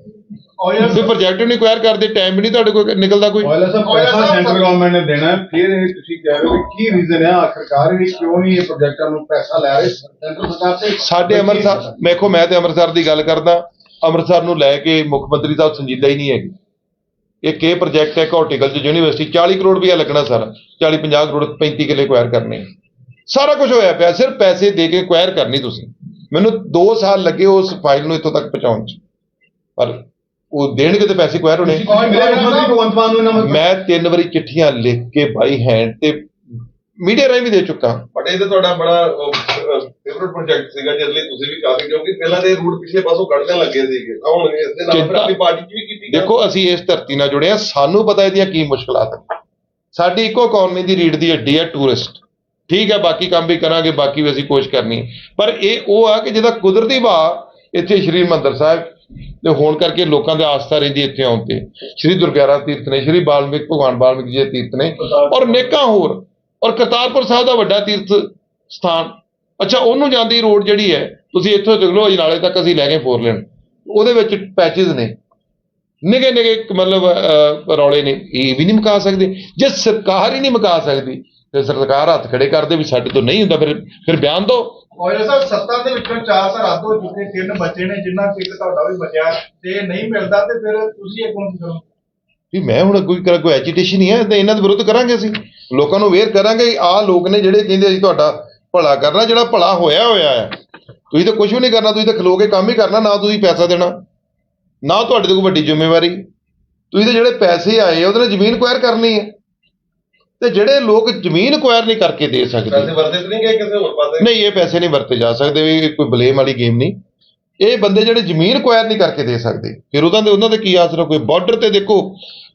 ਫਿਰ ਪ੍ਰੋਜੈਕਟ ਨਹੀਂ ਕੁਆਇਰ ਕਰਦੇ ਟਾਈਮ ਵੀ ਨਹੀਂ ਤੁਹਾਡੇ ਕੋਲ ਨਿਕਲਦਾ ਕੋਈ? ਔਇਲਾ ਸਾਹਿਬ ਪੈਸਾ ਸੈਂਟਰ ਗਵਰਨਮੈਂਟ ਨੇ ਦੇਣਾ। ਹੈ, ਫਿਰ ਇਹ ਤੁਸੀਂ ਕਹਿ ਰਹੇ ਹੋ ਕਿ ਕੀ ਰੀਜ਼ਨ ਹੈ ਆਖਰਕਾਰ ਇਹ ਕਿਉਂ ਨਹੀਂ ਇਹ ਪ੍ਰੋਜੈਕਟਾਂ ਨੂੰ ਪੈਸਾ ਲੈ ਰਹੇ? ਸੈਂਟਰ ਸਰਕਾਰ ਤੇ ਸਾਡੇ ਅੰਮ੍ਰਿਤਸਰ ਵੇਖੋ ਮੈਂ ਤੇ ਅੰਮ੍ਰਿਤਸਰ ਦੀ ਗੱਲ ਕਰਦਾ। ਅੰਮ੍ਰਿਤਸਰ ਨੂੰ ਲੈ ਕੇ ਮੁੱਖ ਮੰਤਰੀ ਸਾਹਿਬ ਸੰਜੀਦਾ ਹੀ ਨਹੀਂ ਹੈਗੇ। ਇਹ ਪ੍ਰੋਜੈਕਟ ਹੈ? ਹਾਰਟੀਕਲਚਰ ਯੂਨੀਵਰਸਿਟੀ 40 ਕਰੋੜ ਰੁਪਇਆ ਲੱਗਣਾ ਸਾਰਾ। 40 50 ਕਰੋੜ 35 ਕਿੱਲੇ ਕੁਆਇਰ ਕਰਨੇ। ਸਾਰਾ ਕੁਝ ਹੋਇਆ ਪਿਆ ਸਿਰਫ ਪੈਸੇ ਦੇ ਕੇ ਕੁਆਇਰ ਕਰਨੀ ਤੁਸੀਂ। ਮੈਨੂੰ 2 ਸਾਲ ਲੱਗੇ ਉਸ ਫਾਈਲ ਨੂੰ ਇੱਥੋਂ ਤੱਕ ਪਹੁੰਚਾਉਣ 'ਚ। ਪਰ ਉਹ ਦੇਣਗੇ ਤੇ ਪੈਸੇ ਕੁਆਇਰ ਹੋਣੇ। ਔਰ ਮੇਰੇ ਮੁੱਖ ਮੰਤਰੀ ਭਗਵੰਤ ਮਾਨ ਨੂੰ ਇਹਨਾਂ ਨੂੰ ਮੈਂ ਤਿੰਨ ਵਾਰੀ ਚਿੱਠੀਆਂ ਲਿਖ ਕੇ ਬਾਈ ਹੈਂਡ ਤੇ ਮੀਡੀਆ ਰਾਹੀਂ ਵੀ ਦੇ ਚੁੱਕਾ। ਬਟ ਇਹ ਤਾਂ ਤੁਹਾਡਾ ਬੜਾ ਫੇਵਰਟ ਪ੍ਰੋਜੈਕਟ ਸੀਗਾ ਜਿਸ ਲਈ ਤੁਸੀਂ ਵੀ ਕਾਫੀ ਕਿਉਂਕਿ ਪਹਿਲਾਂ ਦੇ ਰੂਟ ਪਿਛਲੇ ਪਾਸੋਂ ਕੱਢਣ ਲੱਗੇ ਸੀਗੇ। ਹੁਣ ਇਸ ਦੇ ਨਾਲ ਫਿਰ ਆਪਣੀ ਪਾਰਟੀ 'ਚ ਵੀ ਕੀਤੀ। ਦੇਖੋ ਅਸੀਂ ਇਸ ਧਰਤੀ ਨਾਲ ਜੁੜੇ ਆ ਸਾਨੂੰ ਪਤਾ ਇਹਦੀਆਂ ਕੀ ਮੁਸ਼ਕਲਾਂ ਹਨ ਸਾਡੀ ਇੱਕੋ ਇਕਨੋਮੀ ਦੀ ਰੀੜ ਦੀ ਹੱਡੀ ਹੈ ਟੂਰਿਸਟ ਠੀਕ ਹੈ ਬਾਕੀ ਕੰਮ ਵੀ ਕਰਾਂਗੇ ਬਾਕੀ ਵੀ ਅਸੀਂ ਕੋਸ਼ਿਸ਼ ਕਰਨੀ। ਪਰ ਇਹ ਉਹ ਆ ਕਿ ਜਿਹਦਾ ਕੁਦਰਤੀ ਵਾਹ ਇੱਥੇ ਸ਼੍ਰੀ ਮੰਦਰ ਸਾਹਿਬ ਦੇ ਹੋਣ ਕਰਕੇ ਲੋਕਾਂ ਦੇ ਆਸਥਾ ਰਹਿੰਦੀ ਇੱਥੇ ਆਉਣ ਤੇ। ਸ਼੍ਰੀ ਦੁਰਗਿਆਰਾ ਤੀਰਥ ਨੇ ਸ਼੍ਰੀ ਬਾਲਮਿਕ ਭਗਵਾਨ ਬਾਲਮਿਕ ਜੀ ਦੇ ਤੀਰਥ ਨੇ ਔਰ ਨੇਕਾਂ ਹੋਰ ਔਰ ਕਰਤਾਰਪੁਰ ਸਾਹਿਬ ਦਾ ਵੱਡਾ ਤੀਰਥ ਸਥਾਨ। ਅੱਛਾ ਉਹਨੂੰ ਜਾਂਦੀ ਰੋਡ ਜਿਹੜੀ ਹੈ ਤੁਸੀਂ ਇੱਥੋਂ ਦੇਖ ਲਓ ਅਜਨਾਲੇ ਤੱਕ ਅਸੀਂ ਲੈ ਗਏ ਫੋਰ ਲੈਣ ਉਹਦੇ ਵਿੱਚ ਪੈਚਸ ਨੇ। ਨਿਗੇ ਨਿਗੇ ਮਤਲਬ ਅਹ, ਰੌਲੇ ਨੇ। ਇਹ ਵੀ ਨਹੀਂ ਮਕਾ ਸਕਦੇ। ਜੇ ਸਰਕਾਰ ਹੀ ਨਹੀਂ ਮਕਾ ਸਕਦੀ ਤੇ ਸਰਕਾਰ ਹੱਥ ਖੜੇ ਕਰਦੇ ਵੀ ਸਾਡੇ ਤੋਂ ਨਹੀਂ ਹੁੰਦਾ ਫਿਰ ਫਿਰ ਬਿਆਨ ਦਿਓ। ਔਇਲਾ ਸਾਹਿਬ ਸੱਤਾ ਦੇ ਵਿੱਚੋਂ ਚਾਰ ਸਾਲ ਰੱਦ ਹੋ ਚੁੱਕੇ, ਤਿੰਨ ਬੱਚੇ ਨੇ, ਜਿੰਨਾ ਕਿ ਇੱਕ ਤੁਹਾਡਾ ਵੀ ਬਚਿਆ, ਤੇ ਨਹੀਂ ਮਿਲਦਾ ਤੇ ਫਿਰ ਤੁਸੀਂ ਇਹ ਕੋਣ ਕਰੋ ਵੀ ਮੈਂ ਹੁਣ ਕੋਈ ਕਰ, ਕੋਈ ਐਜੀਟੇਸ਼ਨ ਹੀ ਹੈ, ਤੇ ਇਹਨਾਂ ਦੇ ਵਿਰੁੱਧ ਕਰਾਂਗੇ ਅਸੀਂ। ਲੋਕਾਂ ਨੂੰ ਅਵੇਅਰ ਕਰਾਂਗੇ ਆਹ ਲੋਕ ਨੇ ਜਿਹੜੇ ਕਹਿੰਦੇ ਅਸੀਂ ਤੁਹਾਡਾ ਭਲਾ ਕਰਨਾ, ਜਿਹੜਾ ਭਲਾ ਹੋਇਆ ਹੋਇਆ ਹੈ। ਤੁਸੀਂ ਤਾਂ ਕੁਝ ਵੀ ਨਹੀਂ ਕਰਨਾ, ਤੁਸੀਂ ਤਾਂ ਖਲੋ ਕੇ ਕੰਮ ਹੀ ਕਰਨਾ, ਨਾ ਤੁਸੀਂ ਪੈਸਾ ਦੇਣਾ, ਨਾ ਤੁਹਾਡੇ ਤੇ ਕੋਈ ਵੱਡੀ ਜ਼ਿੰਮੇਵਾਰੀ। ਤੁਸੀਂ ਤਾਂ ਜਿਹੜੇ ਪੈਸੇ ਆਏ ਉਹਦੇ ਨਾਲ ਜ਼ਮੀਨ ਕੁਆਇਰ ਕਰਨੀ ਹੈ। ਤੇ ਜਿਹੜੇ ਲੋਕ ਜ਼ਮੀਨ ਕੁਆਇਰ ਨਹੀਂ ਕਰਕੇ ਦੇ ਸਕਦੇ। ਪੈਸੇ ਵਰਤੇ ਤਾਂ ਨਹੀਂ ਗਏ ਕਿਸੇ ਹੋਰ ਪਾਸੇ? ਨਹੀਂ ਇਹ ਪੈਸੇ ਨਹੀਂ ਵਰਤੇ ਜਾ ਸਕਦੇ ਵੀ ਇਹ ਕੋਈ ਬਲੇਮ ਵਾਲੀ ਗੇਮ ਨਹੀਂ। ਇਹ ਬੰਦੇ ਜਿਹੜੇ ਜ਼ਮੀਨ ਕੁਆਇਰ ਨਹੀਂ ਕਰਕੇ ਦੇ ਸਕਦੇ। ਫਿਰ ਉਹਨਾਂ ਦੇ ਉਹਨਾਂ ਦੇ ਕੀ ਆਸਰਾ? ਕੋਈ ਬਾਰਡਰ ਤੇ ਦੇਖੋ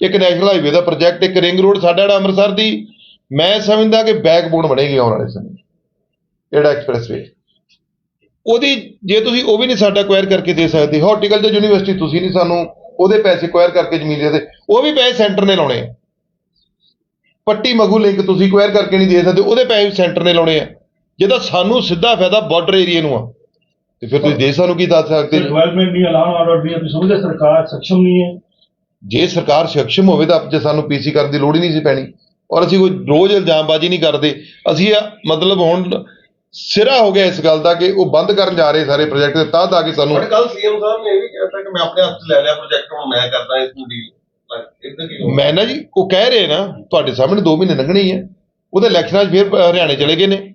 ਇੱਕ ਨੈਸ਼ਨਲ ਹਾਈਵੇ ਦਾ ਪ੍ਰੋਜੈਕਟ ਇੱਕ ਰਿੰਗ ਰੋਡ ਸਾਡਾ ਜਿਹੜਾ ਅੰਮ੍ਰਿਤਸਰ ਦੀ ਮੈਂ ਸਮਝਦਾ ਕਿ ਬੈਕਬੋਨ ਬਣੇਗੀ ਆਉਣ ਵਾਲੇ ਸਮੇਂ। ਜਿਹੜਾ ਐਕਸਪ੍ਰੈਸਵੇ ਉਹਦੀ ਜੇ ਤੁਸੀਂ ਉਹ ਵੀ ਨਹੀਂ ਸਾਡਾ ਕੁਐਰ ਕਰਕੇ ਦੇ ਸਕਦੇ ਹਾਰਟੀਕਲਚਰ ਯੂਨੀਵਰਸਿਟੀ ਤੁਸੀਂ ਨਹੀਂ ਸਾਨੂੰ ਉਹਦੇ ਪੈਸੇ ਕੁਐਰ ਕਰਕੇ ਜ਼ਮੀਨ ਦੇ ਸਕਦੇ ਉਹ ਵੀ ਪੈਸੇ ਸੈਂਟਰ ਨੇ ਲਾਉਣੇ। ਆ ਪੱਟੀ ਮਗੂ ਲਿੰਕ ਤੁਸੀਂ ਕੁਐਰ ਕਰਕੇ ਨਹੀਂ ਦੇ ਸਕਦੇ ਉਹਦੇ ਪੈਸੇ ਸੈਂਟਰ ਨੇ ਲਾਉਣੇ ਆ। ਜਿਹਦਾ ਸਾਨੂੰ ਸਿੱਧਾ ਫਾਇਦਾ ਬਾਰਡਰ ਏਰੀਆ ਨੂੰ ਆ। ਤੇ ਫਿਰ ਤੁਸੀਂ ਦੇਸ਼ ਸਾਨੂੰ ਕੀ ਦੱਸ ਸਕਦੇ ਡਿਵੈਲਪਮੈਂਟ ਨਹੀਂ ਅਲਾਉ ਆਰਡਰ ਨਹੀਂ ਤੁਸੀਂ ਸਮਝਦੇ ਸਰਕਾਰ ਸਖਸ਼ਮ ਨਹੀਂ ਹੈ। ਜੇ ਸਰਕਾਰ ਸਖਸ਼ਮ ਹੋਵੇ ਤਾਂ ਜੇ ਸਾਨੂੰ ਪੀਸੀ ਕਰਨ ਦੀ ਲੋੜ ਹੀ ਨਹੀਂ ਸੀ ਪੈਣੀ। ਔਰ ਅਸੀਂ ਕੋਈ ਰੋਜ਼ ਇਲਜ਼ਾਮਬਾਜ਼ੀ ਨਹੀਂ ਕਰਦੇ। ਅਸੀਂ ਆ ਮਤਲਬ ਹੁਣ ਸਿਰਾ ਹੋ ਗਿਆ ਇਸ ਗੱਲ ਦਾ ਕਿ ਉਹ ਬੰਦ ਕਰਨ ਜਾ ਰਹੇ ਸਾਰੇ ਪ੍ਰੋਜੈਕਟ ਤਾਂ ਤਾਂ ਕਿ ਸਾਨੂੰ ਕੱਲ ਸੀਐਮ ਸਾਹਿਬ ਨੇ ਇਹ ਵੀ ਕਿਹਾ ਕਿ ਮੈਂ ਆਪਣੇ ਹੱਥ ਲੈ ਲਿਆ ਪ੍ਰੋਜੈਕਟ ਹੁਣ ਮੈਂ ਕਰਦਾ ਇਸ ਨੂੰ ਡੀਲ ਮੈਂ ਨਾ ਜੀ ਉਹ ਕਹਿ ਰਹੇ ਨਾ ਤੁਹਾਡੇ ਸਾਹਮਣੇ 2 ਮਹੀਨੇ ਲੰਘਣੇ ਹੀ ਆ। ਉਹਦੇ ਇਲੈਕਸ਼ਨਾਂ 'ਚ ਫਿਰ ਹਰਿਆਣੇ ਚਲੇ ਗਏ ਨੇ।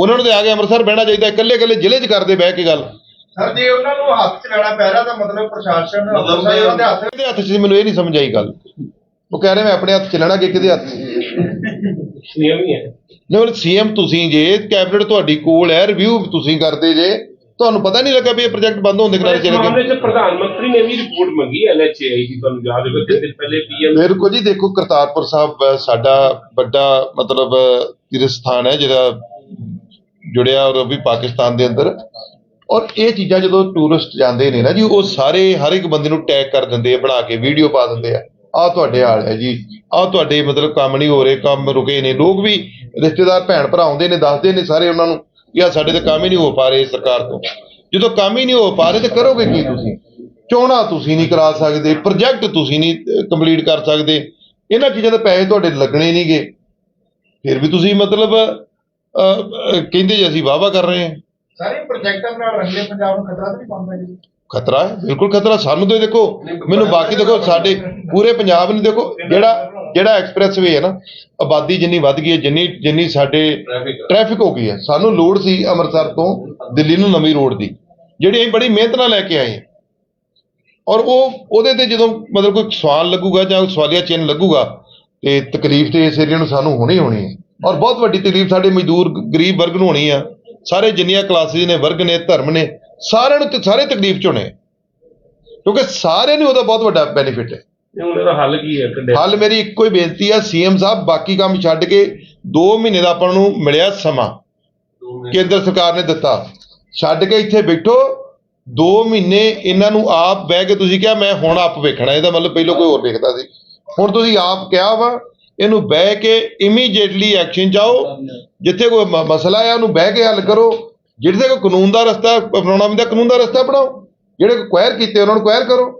ਉਹਨਾਂ ਨੂੰ ਤੇ ਆ ਕੇ ਅੰਮ੍ਰਿਤਸਰ ਬਹਿਣਾ ਚਾਹੀਦਾ ਇਕੱਲੇ ਇਕੱਲੇ ਜ਼ਿਲ੍ਹੇ 'ਚ ਕਰਦੇ ਬਹਿ ਕੇ ਗੱਲ। ਸਰ ਜੇ ਉਹਨਾਂ ਨੂੰ ਹੱਥ ਚ ਲੈਣਾ ਪੈ ਰਿਹਾ ਤਾਂ ਮਤਲਬ ਪ੍ਰਸ਼ਾਸਨ ਉਹਨਾਂ ਦੇ ਹੱਥ ਕਿਹਦੇ ਹੱਥ 'ਚ ਮੈਨੂੰ ਇਹ ਨਹੀਂ ਸਮਝ ਆਈ ਗੱਲ। ਉਹ ਕਹਿ ਰਹੇ ਮੈਂ ਆਪਣੇ ਹੱਥ 'ਚ ਲੈਣਾ ਕਿ ਕਿਹਦੇ ਹੱਥ 'ਚ ਨਿਯਮ ਹੀ ਹੈ। ਨਹੀਂ ਸੀਐਮ ਤੁਸੀਂ ਜੇ ਕੈਬਨਿਟ ਤੁਹਾਡੀ ਕੋਲ ਹੈ ਰਿਵਿਊ ਤੁਸੀਂ ਕਰਦੇ ਜੇ। ਤੁਹਾਨੂੰ ਪਤਾ ਨਹੀਂ ਲੱਗਾ ਵੀ ਇਹ ਪ੍ਰੋਜੈਕਟ ਬੰਦ ਹੋਣ ਦੇ ਮਾਮਲੇ 'ਚ ਪ੍ਰਧਾਨ ਮੰਤਰੀ ਨੇ ਵੀ ਰਿਪੋਰਟ ਮੰਗੀ ਐਨਐਚਏਆਈ ਦੀ ਤੁਹਾਨੂੰ ਯਾਦ ਹੋਵੇਗਾ ਕਿ ਦਿਨ ਪਹਿਲੇ ਪੀਐਮ ਬਿਲਕੁਲ ਜੀ ਦੇਖੋ ਕਰਤਾਰਪੁਰ ਸਾਹਿਬ ਸਾਡਾ ਵੱਡਾ ਮਤਲਬ ਤੀਰਥ ਸਥਾਨ ਹੈ ਜਿਹੜਾ ਜੁੜਿਆ ਔਰ ਵੀ ਪਾਕਿਸਤਾਨ ਦੇ ਅੰਦਰ। ਔਰ ਇਹ ਚੀਜ਼ਾਂ ਜਦੋਂ ਟੂਰਿਸਟ ਜਾਂਦੇ ਨੇ ਨਾ ਜੀ ਉਹ ਸਾਰੇ ਹਰ ਇੱਕ ਬੰਦੇ ਨੂੰ ਟੈਗ ਕਰ ਦਿੰਦੇ ਆ ਬਣਾ ਕੇ ਵੀਡੀਓ ਪਾ ਦਿੰਦੇ ਆ। ਆਹ ਤੁਹਾਡੇ ਹਾਲ ਹੈ ਜੀ। ਆਹ ਤੁਹਾਡੇ ਮਤਲਬ ਕੰਮ ਨਹੀਂ ਹੋ ਰਹੇ ਕੰਮ ਰੁਕੇ ਨੇ। ਲੋਕ ਵੀ ਰਿਸ਼ਤੇਦਾਰ ਭੈਣ ਭਰਾ ਆਉਂਦੇ ਨੇ ਦੱਸਦੇ ਨੇ ਸਾਰੇ ਉਹਨਾਂ ਨੂੰ। ਆਹ ਸਾਡੇ ਤੇ ਕੰਮ ਹੀ ਨਹੀਂ ਹੋ ਪਾ ਰਹੇ ਸਰਕਾਰ ਤੋਂ। ਜਦੋਂ ਕੰਮ ਹੀ ਨਹੀਂ ਹੋ ਪਾ ਰਹੇ ਤੇ ਕਰੋਗੇ ਕੀ ਤੁਸੀਂ? ਚੋਣਾਂ ਤੁਸੀਂ ਨਹੀਂ ਕਰਾ ਸਕਦੇ ਪ੍ਰੋਜੈਕਟ ਤੁਸੀਂ ਨਹੀਂ ਕੰਪਲੀਟ ਕਰ ਸਕਦੇ। ਇਹਨਾਂ ਚੀਜ਼ਾਂ ਦੇ ਪੈਸੇ ਤੁਹਾਡੇ ਲੱਗਣੇ ਨਹੀਂਗੇ ਫਿਰ ਵੀ ਤੁਸੀਂ ਮਤਲਬ ਕਹਿੰਦੇ ਜੀ ਅਸੀਂ ਵਾਵਾ ਕਰ ਰਹੇ ਹਾਂ। ਸਾਰੇ ਪ੍ਰੋਜੈਕਟਾਂ ਨਾਲ ਰੰਗਲੇ ਪੰਜਾਬ ਨੂੰ ਖਤਰਾ ਤਾਂ ਨਹੀਂ ਪਾਉਂਦਾ ਜੀ। ਖਤਰਾ ਹੈ ਬਿਲਕੁਲ ਖਤਰਾ। ਸਾਨੂੰ ਤੇ ਦੇਖੋ ਮੈਨੂੰ ਬਾਕੀ ਦੇਖੋ ਸਾਡੇ ਪੂਰੇ ਪੰਜਾਬ ਨੂੰ ਦੇਖੋ ਜਿਹੜਾ ਜਿਹੜਾ ਐਕਸਪ੍ਰੈਸਵੇ ਹੈ ਨਾ ਆਬਾਦੀ ਜਿੰਨੀ ਵੱਧ ਗਈ ਹੈ ਜਿੰਨੀ ਜਿੰਨੀ ਸਾਡੇ। ਟ੍ਰੈਫਿਕ ਹੋ ਗਈ ਹੈ। ਸਾਨੂੰ ਲੋੜ ਸੀ ਅੰਮ੍ਰਿਤਸਰ ਤੋਂ ਦਿੱਲੀ ਨੂੰ ਨਵੀਂ ਰੋਡ ਦੀ ਜਿਹੜੀ ਅਸੀਂ ਬੜੀ ਮਿਹਨਤ ਨਾਲ ਲੈ ਕੇ ਆਏ ਔਰ ਉਹ ਉਹਦੇ ਤੇ ਜਦੋਂ ਮਤਲਬ ਕੋਈ ਸਵਾਲ ਲੱਗੂਗਾ ਜਾਂ ਸਵਾਲੀਆ ਚਿੰਨ੍ਹ ਲੱਗੂਗਾ ਤੇ ਤਕਲੀਫ ਤੇ ਇਸ ਏਰੀਆ ਨੂੰ ਸਾਨੂੰ ਹੋਣੀ ਹੋਣੀ ਹੈ। ਔਰ ਬਹੁਤ ਵੱਡੀ ਤਕਲੀਫ ਸਾਡੇ ਮਜ਼ਦੂਰ ਗਰੀਬ ਵਰਗ ਨੂੰ ਹੋਣੀ ਆ। ਸਾਰੇ ਜਿੰਨੀਆਂ ਕਲਾਸਿਸ ਨੇ ਵਰਗ ਨੇ ਧਰਮ ਨੇ ਸਾਰਿਆਂ ਨੂੰ ਸਾਰੇ ਤਕਲੀਫ ਚ ਹੋਣੇ। ਕਿਉਂਕਿ ਸਾਰਿਆਂ ਨੂੰ ਉਹਦਾ ਬਹੁਤ ਵੱਡਾ ਬੈਨੀਫਿਟ ਹੈ। ਹੁਣ ਇਹਦਾ ਹੱਲ ਕੀ ਹੈ ਕੱਢਿਆ ਹੱਲ ਮੇਰੀ ਇੱਕੋ ਹੀ ਬੇਨਤੀ ਆ ਸੀਐਮ ਸਾਹਿਬ ਬਾਕੀ ਕੰਮ ਛੱਡ ਕੇ 2 ਮਹੀਨੇ ਦਾ ਆਪਾਂ ਨੂੰ ਮਿਲਿਆ ਸਮਾਂ। ਕੇਂਦਰ ਸਰਕਾਰ ਨੇ ਦਿੱਤਾ। ਛੱਡ ਕੇ ਇੱਥੇ ਬੈਠੋ 2 ਮਹੀਨੇ ਇਹਨਾਂ ਨੂੰ ਆਪ ਬਹਿ ਕੇ ਤੁਸੀਂ ਕਿਹਾ ਮੈਂ ਹੁਣ ਆਪ ਵੇਖਣਾ ਇਹਦਾ ਮਤਲਬ ਪਹਿਲਾਂ ਕੋਈ ਹੋਰ ਵੇਖਦਾ ਸੀ। ਹੁਣ ਤੁਸੀਂ ਆਪ ਕਿਹਾ ਵਾ ਇਹਨੂੰ ਬਹਿ ਕੇ ਇਮੀਡੀਏਟਲੀ ਐਕਸ਼ਨ ਜਾਓ ਜਿੱਥੇ ਕੋਈ ਮਸਲਾ ਹੈ ਉਹਨੂੰ ਬਹਿ ਕੇ ਹੱਲ ਕਰੋ। ਜਿੱਥੇ ਕੋਈ ਕਾਨੂੰਨ ਦਾ ਰਸਤਾ ਅਪਣਾਉਣਾ ਵੀ ਤਾਂ ਕਾਨੂੰਨ ਦਾ ਰਸਤਾ ਅਪਣਾਓ। ਜਿਹੜੇ ਕੁਐਰ ਕੀਤੇ ਉਹਨਾਂ ਨੂੰ ਕੁਐਰ ਕਰੋ।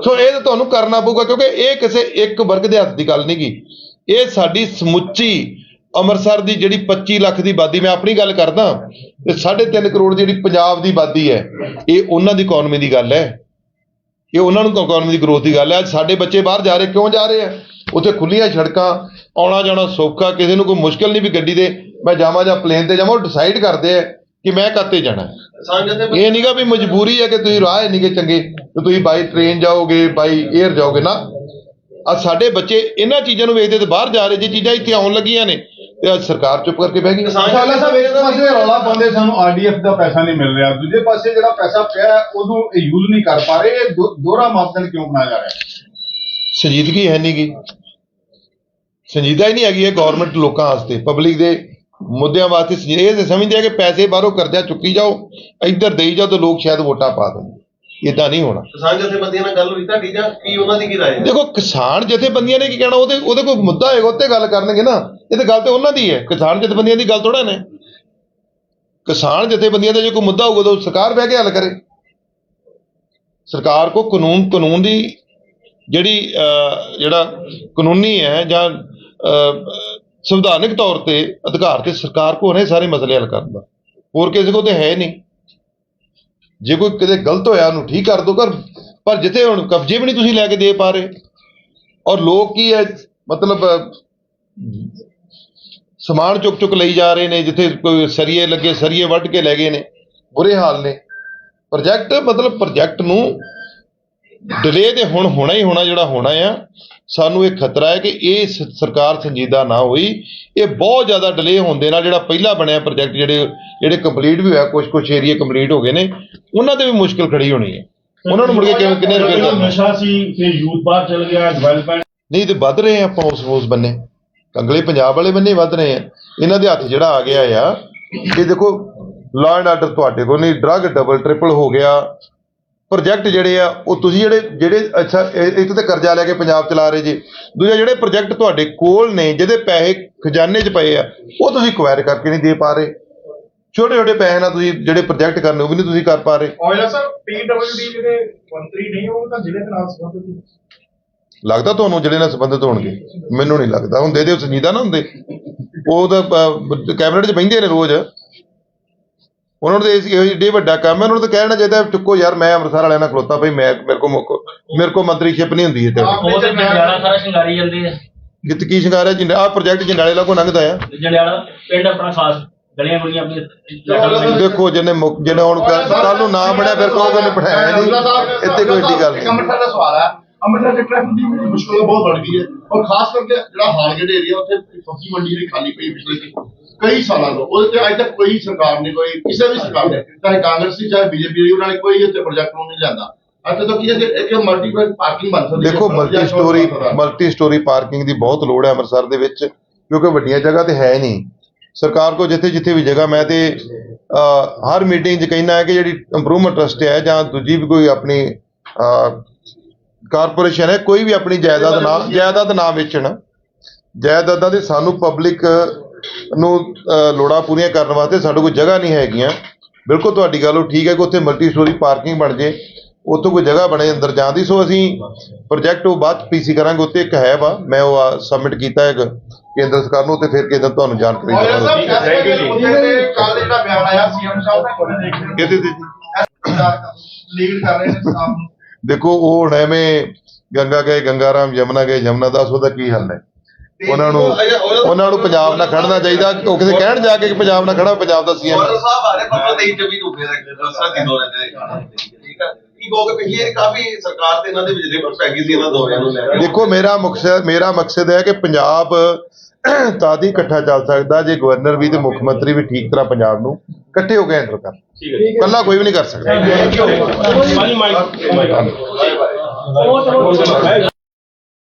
ਸੋ ਇਹ ਤਾਂ ਤੁਹਾਨੂੰ ਕਰਨਾ ਪਊਗਾ, ਕਿਉਂਕਿ ਇਹ ਕਿਸੇ ਇੱਕ ਵਰਗ ਦੇ ਹੱਥ ਦੀ ਗੱਲ ਨਹੀਂ ਗੀ ਇਹ ਸਾਡੀ ਸਮੁੱਚੀ ਅੰਮ੍ਰਿਤਸਰ ਦੀ ਜਿਹੜੀ 25 ਲੱਖ ਦੀ ਆਬਾਦੀ, ਮੈਂ ਆਪਣੀ ਗੱਲ ਕਰਦਾ, ਤੇ 3.5 ਕਰੋੜ ਜਿਹੜੀ ਪੰਜਾਬ ਦੀ ਆਬਾਦੀ ਹੈ, ਇਹ ਉਹਨਾਂ ਦੀ ਇਕਨੋਮੀ ਦੀ ਗੱਲ ਹੈ। ਇਹ ਉਹਨਾਂ ਨੂੰ ਇਕਨੋਮੀ ਦੀ ਗਰੋਥ ਦੀ ਗੱਲ ਹੈ। ਅੱਜ ਸਾਡੇ ਬੱਚੇ ਬਾਹਰ ਜਾ ਰਹੇ, ਕਿਉਂ ਜਾ ਰਹੇ ਆ ਉੱਥੇ ਖੁੱਲੀਆਂ ਸੜਕਾਂ, ਆਉਣਾ ਜਾਣਾ ਸੌਖਾ, ਕਿਸੇ ਨੂੰ ਕੋਈ ਮੁਸ਼ਕਲ ਨਹੀਂ ਵੀ ਗੱਡੀ ਦੇ, ਮੈਂ ਜਾਵਾਂ ਜਾਂ ਪਲੇਨ ਤੇ ਜਾਵਾਂ, ਉਹ ਡਿਸਾਈਡ ਕਰਦੇ ਆ ਕਿ ਮੈਂ ਕਾਤੇ ਜਾਣਾ ਇਹ ਨਹੀਂਗਾ ਵੀ ਮਜਬੂਰੀ ਹੈ ਕਿ ਤੁਸੀਂ ਰਾਹ ਨਹੀਂਗੇ ਚੰਗੇ ਤੇ ਤੁਸੀਂ ਬਾਈ ਟ੍ਰੇਨ ਜਾਓਗੇ ਬਾਈ 에ਅਰ ਜਾਓਗੇ ਨਾ। ਆ ਸਾਡੇ ਬੱਚੇ ਇਹਨਾਂ ਚੀਜ਼ਾਂ ਨੂੰ ਵੇਖਦੇ ਤੇ ਬਾਹਰ ਜਾ ਰਹੇ ਜੇ ਚੀਜ਼ਾਂ ਇੱਥੇ ਆਉਣ ਲੱਗੀਆਂ ਨੇ ਤੇ ਅੱਜ ਸਰਕਾਰ ਚੁੱਪ ਕਰਕੇ ਬਹਿ ਗਈ। ਸਾਲਾ ਸਾਹਿਬ ਇੱਕ ਪਾਸੇ ਰੌਲਾ ਪਾਉਂਦੇ ਸਾਨੂੰ ਆਰਡੀਐਫ ਦਾ ਪੈਸਾ ਨਹੀਂ ਮਿਲ ਰਿਹਾ। ਦੂਜੇ ਪਾਸੇ ਜਿਹੜਾ ਪੈਸਾ ਪਿਆ ਉਹਨੂੰ ਯੂਜ਼ ਨਹੀਂ ਕਰ ਪਾ ਰਹੇ। ਇਹ ਦੋਹਰਾ ਮਾਪਦੰਡ ਕਿਉਂ ਬਣਾਇਆ ਜਾ ਰਿਹਾ ਹੈ? ਸੰਜੀਦਗੀ ਹੈ ਨਹੀਂਗੀ ਸੰਜੀਦਾ ਹੀ ਨਹੀਂ ਹੈਗੀ ਇਹ ਗਵਰਨਮੈਂਟ ਲੋਕਾਂ ਵਾਸਤੇ ਪਬਲਿਕ ਦੇ ਮੁੱਦਿਆਂ ਵਾਸਤੇ ਸੰਜੀ- ਇਹ ਤੇ ਸਮਝਦੇ ਆ ਕਿ ਪੈਸੇ ਬਾਹਰੋਂ ਕਰਜ਼ਾ ਚੁੱਕੀ ਜਾਓ ਇੱਧਰ ਦੇਈ ਜਾਓ ਤਾਂ ਲੋਕ ਸ਼ਾਇਦ ਵੋਟਾਂ ਪਾ ਦੇਣ। ਇਦਾਂ ਨਹੀਂ ਹੋਣਾ। ਕਿਸਾਨ ਜਥੇਬੰਦੀਆਂ ਨਾਲ ਗੱਲ ਹੋਈ ਤੁਹਾਡੀ ਜਾਂ ਕੀ ਉਹਨਾਂ ਦੀ ਕੀ ਰਾਏ ਹੈ? ਦੇਖੋ ਕਿਸਾਨ ਜਥੇਬੰਦੀਆਂ ਨੇ ਕੀ ਕਹਿਣਾ ਉਹਦੇ ਉਹਦੇ ਕੋਈ ਮੁੱਦਾ ਹੋਏਗਾ ਉੱਤੇ ਗੱਲ ਕਰਨਗੇ ਨਾ। ਇਹ ਤਾਂ ਗੱਲ ਤੇ ਉਹਨਾਂ ਦੀ ਹੈ। ਕਿਸਾਨ ਜਥੇਬੰਦੀਆਂ ਦੀ ਗੱਲ ਥੋੜਾ ਨੇ। ਕਿਸਾਨ ਜਥੇਬੰਦੀਆਂ ਦਾ ਜੇ ਕੋਈ ਮੁੱਦਾ ਹੋਊਗਾ ਤਾਂ ਸਰਕਾਰ ਬਹਿ ਕੇ ਹੱਲ ਕਰੇ। ਸਰਕਾਰ ਕੋ ਕਾਨੂੰਨ ਕਾਨੂੰਨ ਦੀ ਜਿਹੜੀ ਜਿਹੜਾ ਕਾਨੂੰਨੀ ਹੈ ਜਾਂ ਸੰਵਿਧਾਨਕ ਤੌਰ ਤੇ ਅਧਿਕਾਰ ਤੇ ਸਰਕਾਰ ਕੋ ਨੇ ਸਾਰੇ ਮਸਲੇ ਹੱਲ ਕਰਨ ਦਾ। ਹੋਰ ਕਿਸੇ ਕੋ ਤੇ ਹੈ ਨਹੀਂ। ਜੇ ਕੋਈ ਕਿਤੇ ਗਲਤ ਹੋਇਆ, ਉਹਨੂੰ ਠੀਕ ਕਰ ਦੋ ਕਰ ਪਰ ਜਿੱਥੇ ਹੁਣ ਕਬਜ਼ੇ ਵੀ ਨਹੀਂ ਤੁਸੀਂ ਲੈ ਕੇ ਦੇ ਪਾ ਰਹੇ। ਔਰ ਲੋਕ ਕੀ ਹੈ, ਮਤਲਬ, ਸਮਾਨ ਚੁੱਕ ਚੁੱਕ ਲਈ ਜਾ ਰਹੇ ਨੇ, ਜਿੱਥੇ ਕੋਈ ਸਰੀਏ ਲੱਗੇ, ਸਰੀਏ ਵੱਢ ਕੇ ਲੈ ਗਏ ਨੇ, ਬੁਰੇ ਹਾਲ ਨੇ। ਪ੍ਰੋਜੈਕਟ ਮਤਲਬ ਪ੍ਰੋਜੈਕਟ ਨੂੰ ਡਿਲੇ ਤੇ ਹੁਣ ਹੋਣਾ ਹੀ ਹੋਣਾ ਜਿਹੜਾ ਹੋਣਾ ਆ ਸਾਨੂੰ ਇਹ ਖਤਰਾ ਹੈ ਕਿ ਇਹ ਸਰਕਾਰ ਸੰਜੀਦਾ ਨਾ ਹੋਈ। ਇਹ ਬਹੁਤ ਜ਼ਿਆਦਾ ਡਿਲੇ ਹੋਣ ਦੇ ਨਾਲ ਜਿਹੜਾ ਪਹਿਲਾ ਬਣਿਆ ਪ੍ਰੋਜੈਕਟ ਜਿਹੜੇ ਜਿਹੜੇ ਕੰਪਲੀਟ ਵੀ ਹੋਇਆ ਕੁਝ ਕੁਝ ਏਰੀਆ ਕੰਪਲੀਟ ਹੋ ਗਏ ਨੇ ਉਹਨਾਂ ਤੇ ਵੀ ਮੁਸ਼ਕਲ ਖੜੀ ਹੋਣੀ ਹੈ। ਉਹਨਾਂ ਨੂੰ ਮੁੜ ਕੇ ਕਿਵੇਂ ਕਿੰਨੇ ਰੁਪਏ ਕਰਨਾ ਨਸ਼ਾ ਸੀ ਫਿਰ ਯੂਥ ਬਾਹਰ ਚਲ ਗਿਆ ਡਿਵੈਲਪਮੈਂਟ ਨਹੀਂ ਤੇ ਵੱਧ ਰਹੇ ਆ ਆਪਾਂ ਉਸ ਉਸ ਬੰਨੇ। ਕੰਗਲੇ ਪੰਜਾਬ ਵਾਲੇ ਬੰਨੇ ਵੱਧ ਰਹੇ ਆ। ਇਹਨਾਂ ਦੇ ਹੱਥ ਜਿਹੜਾ ਆ ਗਿਆ ਆ ਇਹ ਦੇਖੋ ਲਾਅ ਐਂਡ ਆਰਡਰ ਤੁਹਾਡੇ ਕੋਲ ਨਹੀਂ ਡਰੱਗ ਡਬਲ ਟ੍ਰਿਪਲ ਹੋ ਗਿਆ। ਪ੍ਰੋਜੈਕਟ ਜਿਹੜੇ ਆ ਉਹ ਤੁਸੀਂ ਜਿਹੜੇ ਜਿਹੜੇ ਅੱਛਾ ਇੱਕ ਤੇ ਕਰਜ਼ਾ ਲੈ ਕੇ ਪੰਜਾਬ ਚਲਾ ਰਹੇ ਜੀ। ਦੂਜਾ ਜਿਹੜੇ ਪ੍ਰੋਜੈਕਟ ਤੁਹਾਡੇ ਕੋਲ ਨੇ ਜਿਹਦੇ ਪੈਸੇ ਖਜ਼ਾਨੇ 'ਚ ਪਏ ਆ ਉਹ ਤੁਸੀਂ ਕੁਆਇਰ ਕਰਕੇ ਨਹੀਂ ਦੇ ਪਾ ਰਹੇ। ਛੋਟੇ ਛੋਟੇ ਪੈਸੇ ਨਾਲ ਤੁਸੀਂ ਜਿਹੜੇ ਪ੍ਰੋਜੈਕਟ ਕਰਨੇ ਉਹ ਵੀ ਨਹੀਂ ਤੁਸੀਂ ਕਰ ਪਾ ਰਹੇ। ਔਰ ਸਰ ਪੀਡਬਲਯੂਡੀ ਜਿਹੜੇ ਮੰਤਰੀ ਨਹੀਂ ਉਹ ਤਾਂ ਜ਼ਿਲ੍ਹੇ ਦੇ ਨਾਲ ਸੰਬੰਧਿਤ ਲੱਗਦਾ ਤੁਹਾਨੂੰ ਜਿਹੜੇ ਨਾਲ ਸੰਬੰਧਿਤ ਹੋਣਗੇ? ਮੈਨੂੰ ਨਹੀਂ ਲੱਗਦਾ। ਹੁੰਦੇ ਤੇ ਉਹ ਸੰਜੀਦਾ ਨਾ ਹੁੰਦੇ। ਉਹ ਤਾਂ ਕੈਬਨਿਟ 'ਚ ਬਹਿੰਦੇ ਨੇ ਰੋਜ਼। ਉਹਨਾਂ ਨੂੰ ਤਾਂ ਇਹ ਇਹ ਏਡੇ ਵੱਡਾ ਕੰਮ ਹੈ ਉਹਨਾਂ ਨੂੰ ਤਾਂ ਕਹਿਣਾ ਚਾਹੀਦਾ ਚੁੱਕੋ ਯਾਰ ਮੈਂ ਅੰਮ੍ਰਿਤਸਰ ਵਾਲਿਆਂ ਨਾਲ ਖਲੋਤਾ ਭਈ ਮੈਂ ਮੇਰੇ ਕੋ ਮੁੱਕ ਮੇਰੇ ਕੋ ਮੰਤਰੀਸ਼ਿਪ ਨਹੀਂ ਹੁੰਦੀ ਇੱਥੇ ਉਹ ਤੇ ਜੰਡਿਆਲਾ ਸਾਰਾ ਸ਼ਿੰਗਾਰੀ ਜਾਂਦੇ ਆ। ਕਿਤ ਕੀ ਸ਼ਿੰਗਾਰ ਹੈ? ਜਿੰਦਾ ਆਹ ਪ੍ਰੋਜੈਕਟ ਜੰਡਾਲੇ ਲਾਗੋਂ ਲੰਘਦਾ ਆ। ਜੰਡਿਆਲਾ ਪਿੰਡ ਆਪਣਾ ਖਾਸ ਗਲੀਆਂ ਗੁਲੀਆਂ ਆਪਣੀਆਂ ਦੇਖੋ ਜਿਹਨੇ ਮੁੱਕ ਜਿਹਨੇ ਹੁਣ ਕੱਲ ਨੂੰ ਨਾ ਬਣਿਆ ਫਿਰ ਕਹੋਗੇ ਨੇ ਪੜਾਇਆ ਨਹੀਂ। ਇੱਥੇ ਕੋਈ ਏਡੀ ਗੱਲ ਨਹੀਂ। ਅੰਮ੍ਰਿਤਸਰ ਦਾ ਸਵਾਲ ਹੈ ਅੰਮ੍ਰਿਤਸਰ ਦੇ ਟ੍ਰੈਫਿਕ ਦੀ ਵੀ ਮੁਸ਼ਕਲ ਬਹੁਤ ਵੱਧ ਗਈ ਹੈ ਔਰ ਖਾਸ ਕਰਕੇ ਜਿਹੜਾ ਹਾਲਗੇਟ ਏਰੀਆ ਉੱਥੇ ਸਬਜ਼ੀ ਮੰਡੀ ਜਿਹੜੀ ਖਾਲੀ ਪਈ ਪਿਛਲੇ ਕਈ ਸਾਲਾਂ ਤੋਂ। ਉਹਦੇ ਤੇ ਅੱਜ ਤੱਕ ਕੋਈ ਸਰਕਾਰ ਨੇ ਕੋਈ ਕਿਸੇ ਵੀ ਸਰਕਾਰ ਨੇ ਚਾਹੇ ਕਾਂਗਰਸ ਦੀ ਚਾਹੇ ਬੀਜੇਪੀ ਦੀ ਉਹਨਾਂ ਨੇ ਕੋਈ ਇੱਥੇ ਪ੍ਰੋਜੈਕਟ ਨੂੰ ਨਹੀਂ ਲਿਆਂਦਾ। ਅੱਜ ਤੱਕ ਕੀ ਹੈ ਕਿ ਇੱਕ ਮਲਟੀਪਲ ਪਾਰਕਿੰਗ ਬਣ ਸਕਦੀ ਹੈ। ਦੇਖੋ multi storey multi storey parking ਦੀ ਬਹੁਤ ਲੋੜ ਹੈ ਅੰਮ੍ਰਿਤਸਰ ਦੇ ਵਿੱਚ ਕਿਉਂਕਿ ਵੱਡੀਆਂ ਜਗ੍ਹਾ ਤੇ ਹੈ ਨਹੀਂ। ਸਰਕਾਰ ਕੋ ਜਿੱਥੇ ਜਿੱਥੇ ਵੀ ਜਗ੍ਹਾ ਮੈਂ ਤੇ ਹਰ ਮੀਟਿੰਗ 'ਚ ਕਹਿੰਦਾ ਹੈ ਕਿ ਜਿਹੜੀ ਇੰਪਰੂਵਮੈਂਟ ਟਰਸਟ ਹੈ ਜਾਂ ਦੂਜੀ ਵੀ ਕੋਈ ਆਪਣੀ ਕਾਰਪੋਰੇਸ਼ਨ ਹੈ ਕੋਈ ਵੀ ਆਪਣੀ ਜਾਇਦਾਦ ਨਾ ਜਾਇਦਾਦ ਨਾ ਵੇਚਣ। ਜਾਇਦਾਦਾਂ ਦੇ ਸਾਨੂੰ ਪਬਲਿਕ ਨੂੰ ਲੋੜਾਂ ਪੂਰੀਆਂ ਕਰਨ ਵਾਸਤੇ ਸਾਡੇ ਕੋਲ ਜਗ੍ਹਾ ਨਹੀਂ ਹੈਗੀਆਂ। ਬਿਲਕੁਲ ਤੁਹਾਡੀ ਗੱਲ ਉਹ ਠੀਕ ਹੈ ਕਿ ਉੱਥੇ ਮਲਟੀ ਸਟੋਰੀ ਪਾਰਕਿੰਗ ਬਣ ਜੇ। ਉੱਥੋਂ ਕੋਈ ਜਗ੍ਹਾ ਬਣੇ ਅੰਦਰ ਜਾਣ ਦੀ। ਸੋ ਅਸੀਂ ਪ੍ਰੋਜੈਕਟ ਉਹ ਬਾਅਦ ਪੀਸੀ ਕਰਾਂਗੇ ਉੱਤੇ ਇੱਕ ਹੈ ਵਾ। ਮੈਂ ਉਹ ਸਬਮਿਟ ਕੀਤਾ ਹੈ ਕੇਂਦਰ ਸਰਕਾਰ ਨੂੰ ਤੇ ਫਿਰ ਕੇਂਦਰ ਤੁਹਾਨੂੰ ਜਾਣਕਾਰੀ ਦੇਵਾਂਗਾ। ਤੇ ਕੱਲ ਜਿਹੜਾ ਬਿਆਨ ਆਇਆ ਸੀਐਮ ਸਾਹਿਬ ਦਾ ਕੋਲ ਦੇਖ ਰਹੇ ਕਿਹਦੇ ਤੇ ਜੀ? ਲੀਡ ਕਰ ਰਹੇ ਨੇ ਸਾਹਿਬ ਨੂੰ। ਦੇਖੋ ਉਹ ਹੁਣ ਐਵੇਂ ਗੰਗਾ ਗਏ ਗੰਗਾ ਰਾਮ ਯਮਨਾ ਗਏ ਯਮਨਾ ਦਾਸ ਉਹਦਾ ਕੀ ਹੱਲ ਹੈ? ਉਹਨਾਂ ਨੂੰ ਉਹਨਾਂ ਨੂੰ ਪੰਜਾਬ ਨਾਲ ਖੜਨਾ ਚਾਹੀਦਾ। ਉਹ ਕਿਸੇ ਕਹਿਣ ਜਾ ਕੇ ਕਿ ਪੰਜਾਬ ਨਾਲ ਖੜਾ ਪੰਜਾਬ ਦਾ ਸੀਐਮ ਸਾਹਿਬ ਆ ਰਹੇ ਪਰ ਨਹੀਂ ਜਮੀ ਨੂੰ। ਫੇਰ ਰਸਾ ਦੀ ਦੋ ਰਹਿੰਦੇ ਠੀਕ ਹੈ ਕੀ ਇਹਨਾਂ ਦੇ ਵਿੱਚ ਰਿਪੋਰਟ ਪੈ ਗਈ ਸੀ ਇਹਨਾਂ ਦੋਵਾਂ ਨੂੰ ਲੈ ਕੇ। ਦੇਖੋ ਮੇਰਾ ਮਕਸਦ ਮੇਰਾ ਮਕਸਦ ਹੈ ਕਿ ਪੰਜਾਬ ਤਾਂ ਹੀ ਇਕੱਠਾ ਚੱਲ ਸਕਦਾ ਜੇ ਗਵਰਨਰ ਵੀ ਤੇ ਮੁੱਖ ਮੰਤਰੀ ਵੀ ਠੀਕ ਤਰ੍ਹਾਂ ਪੰਜਾਬ ਨੂੰ ਇਕੱਠੇ ਹੋ ਕੇ ਹੈਂਡਲ ਕਰਨ। ਹੈ ਇਕੱਲਾ ਕੋਈ ਵੀ ਨਹੀਂ ਕਰ ਸਕਦਾ।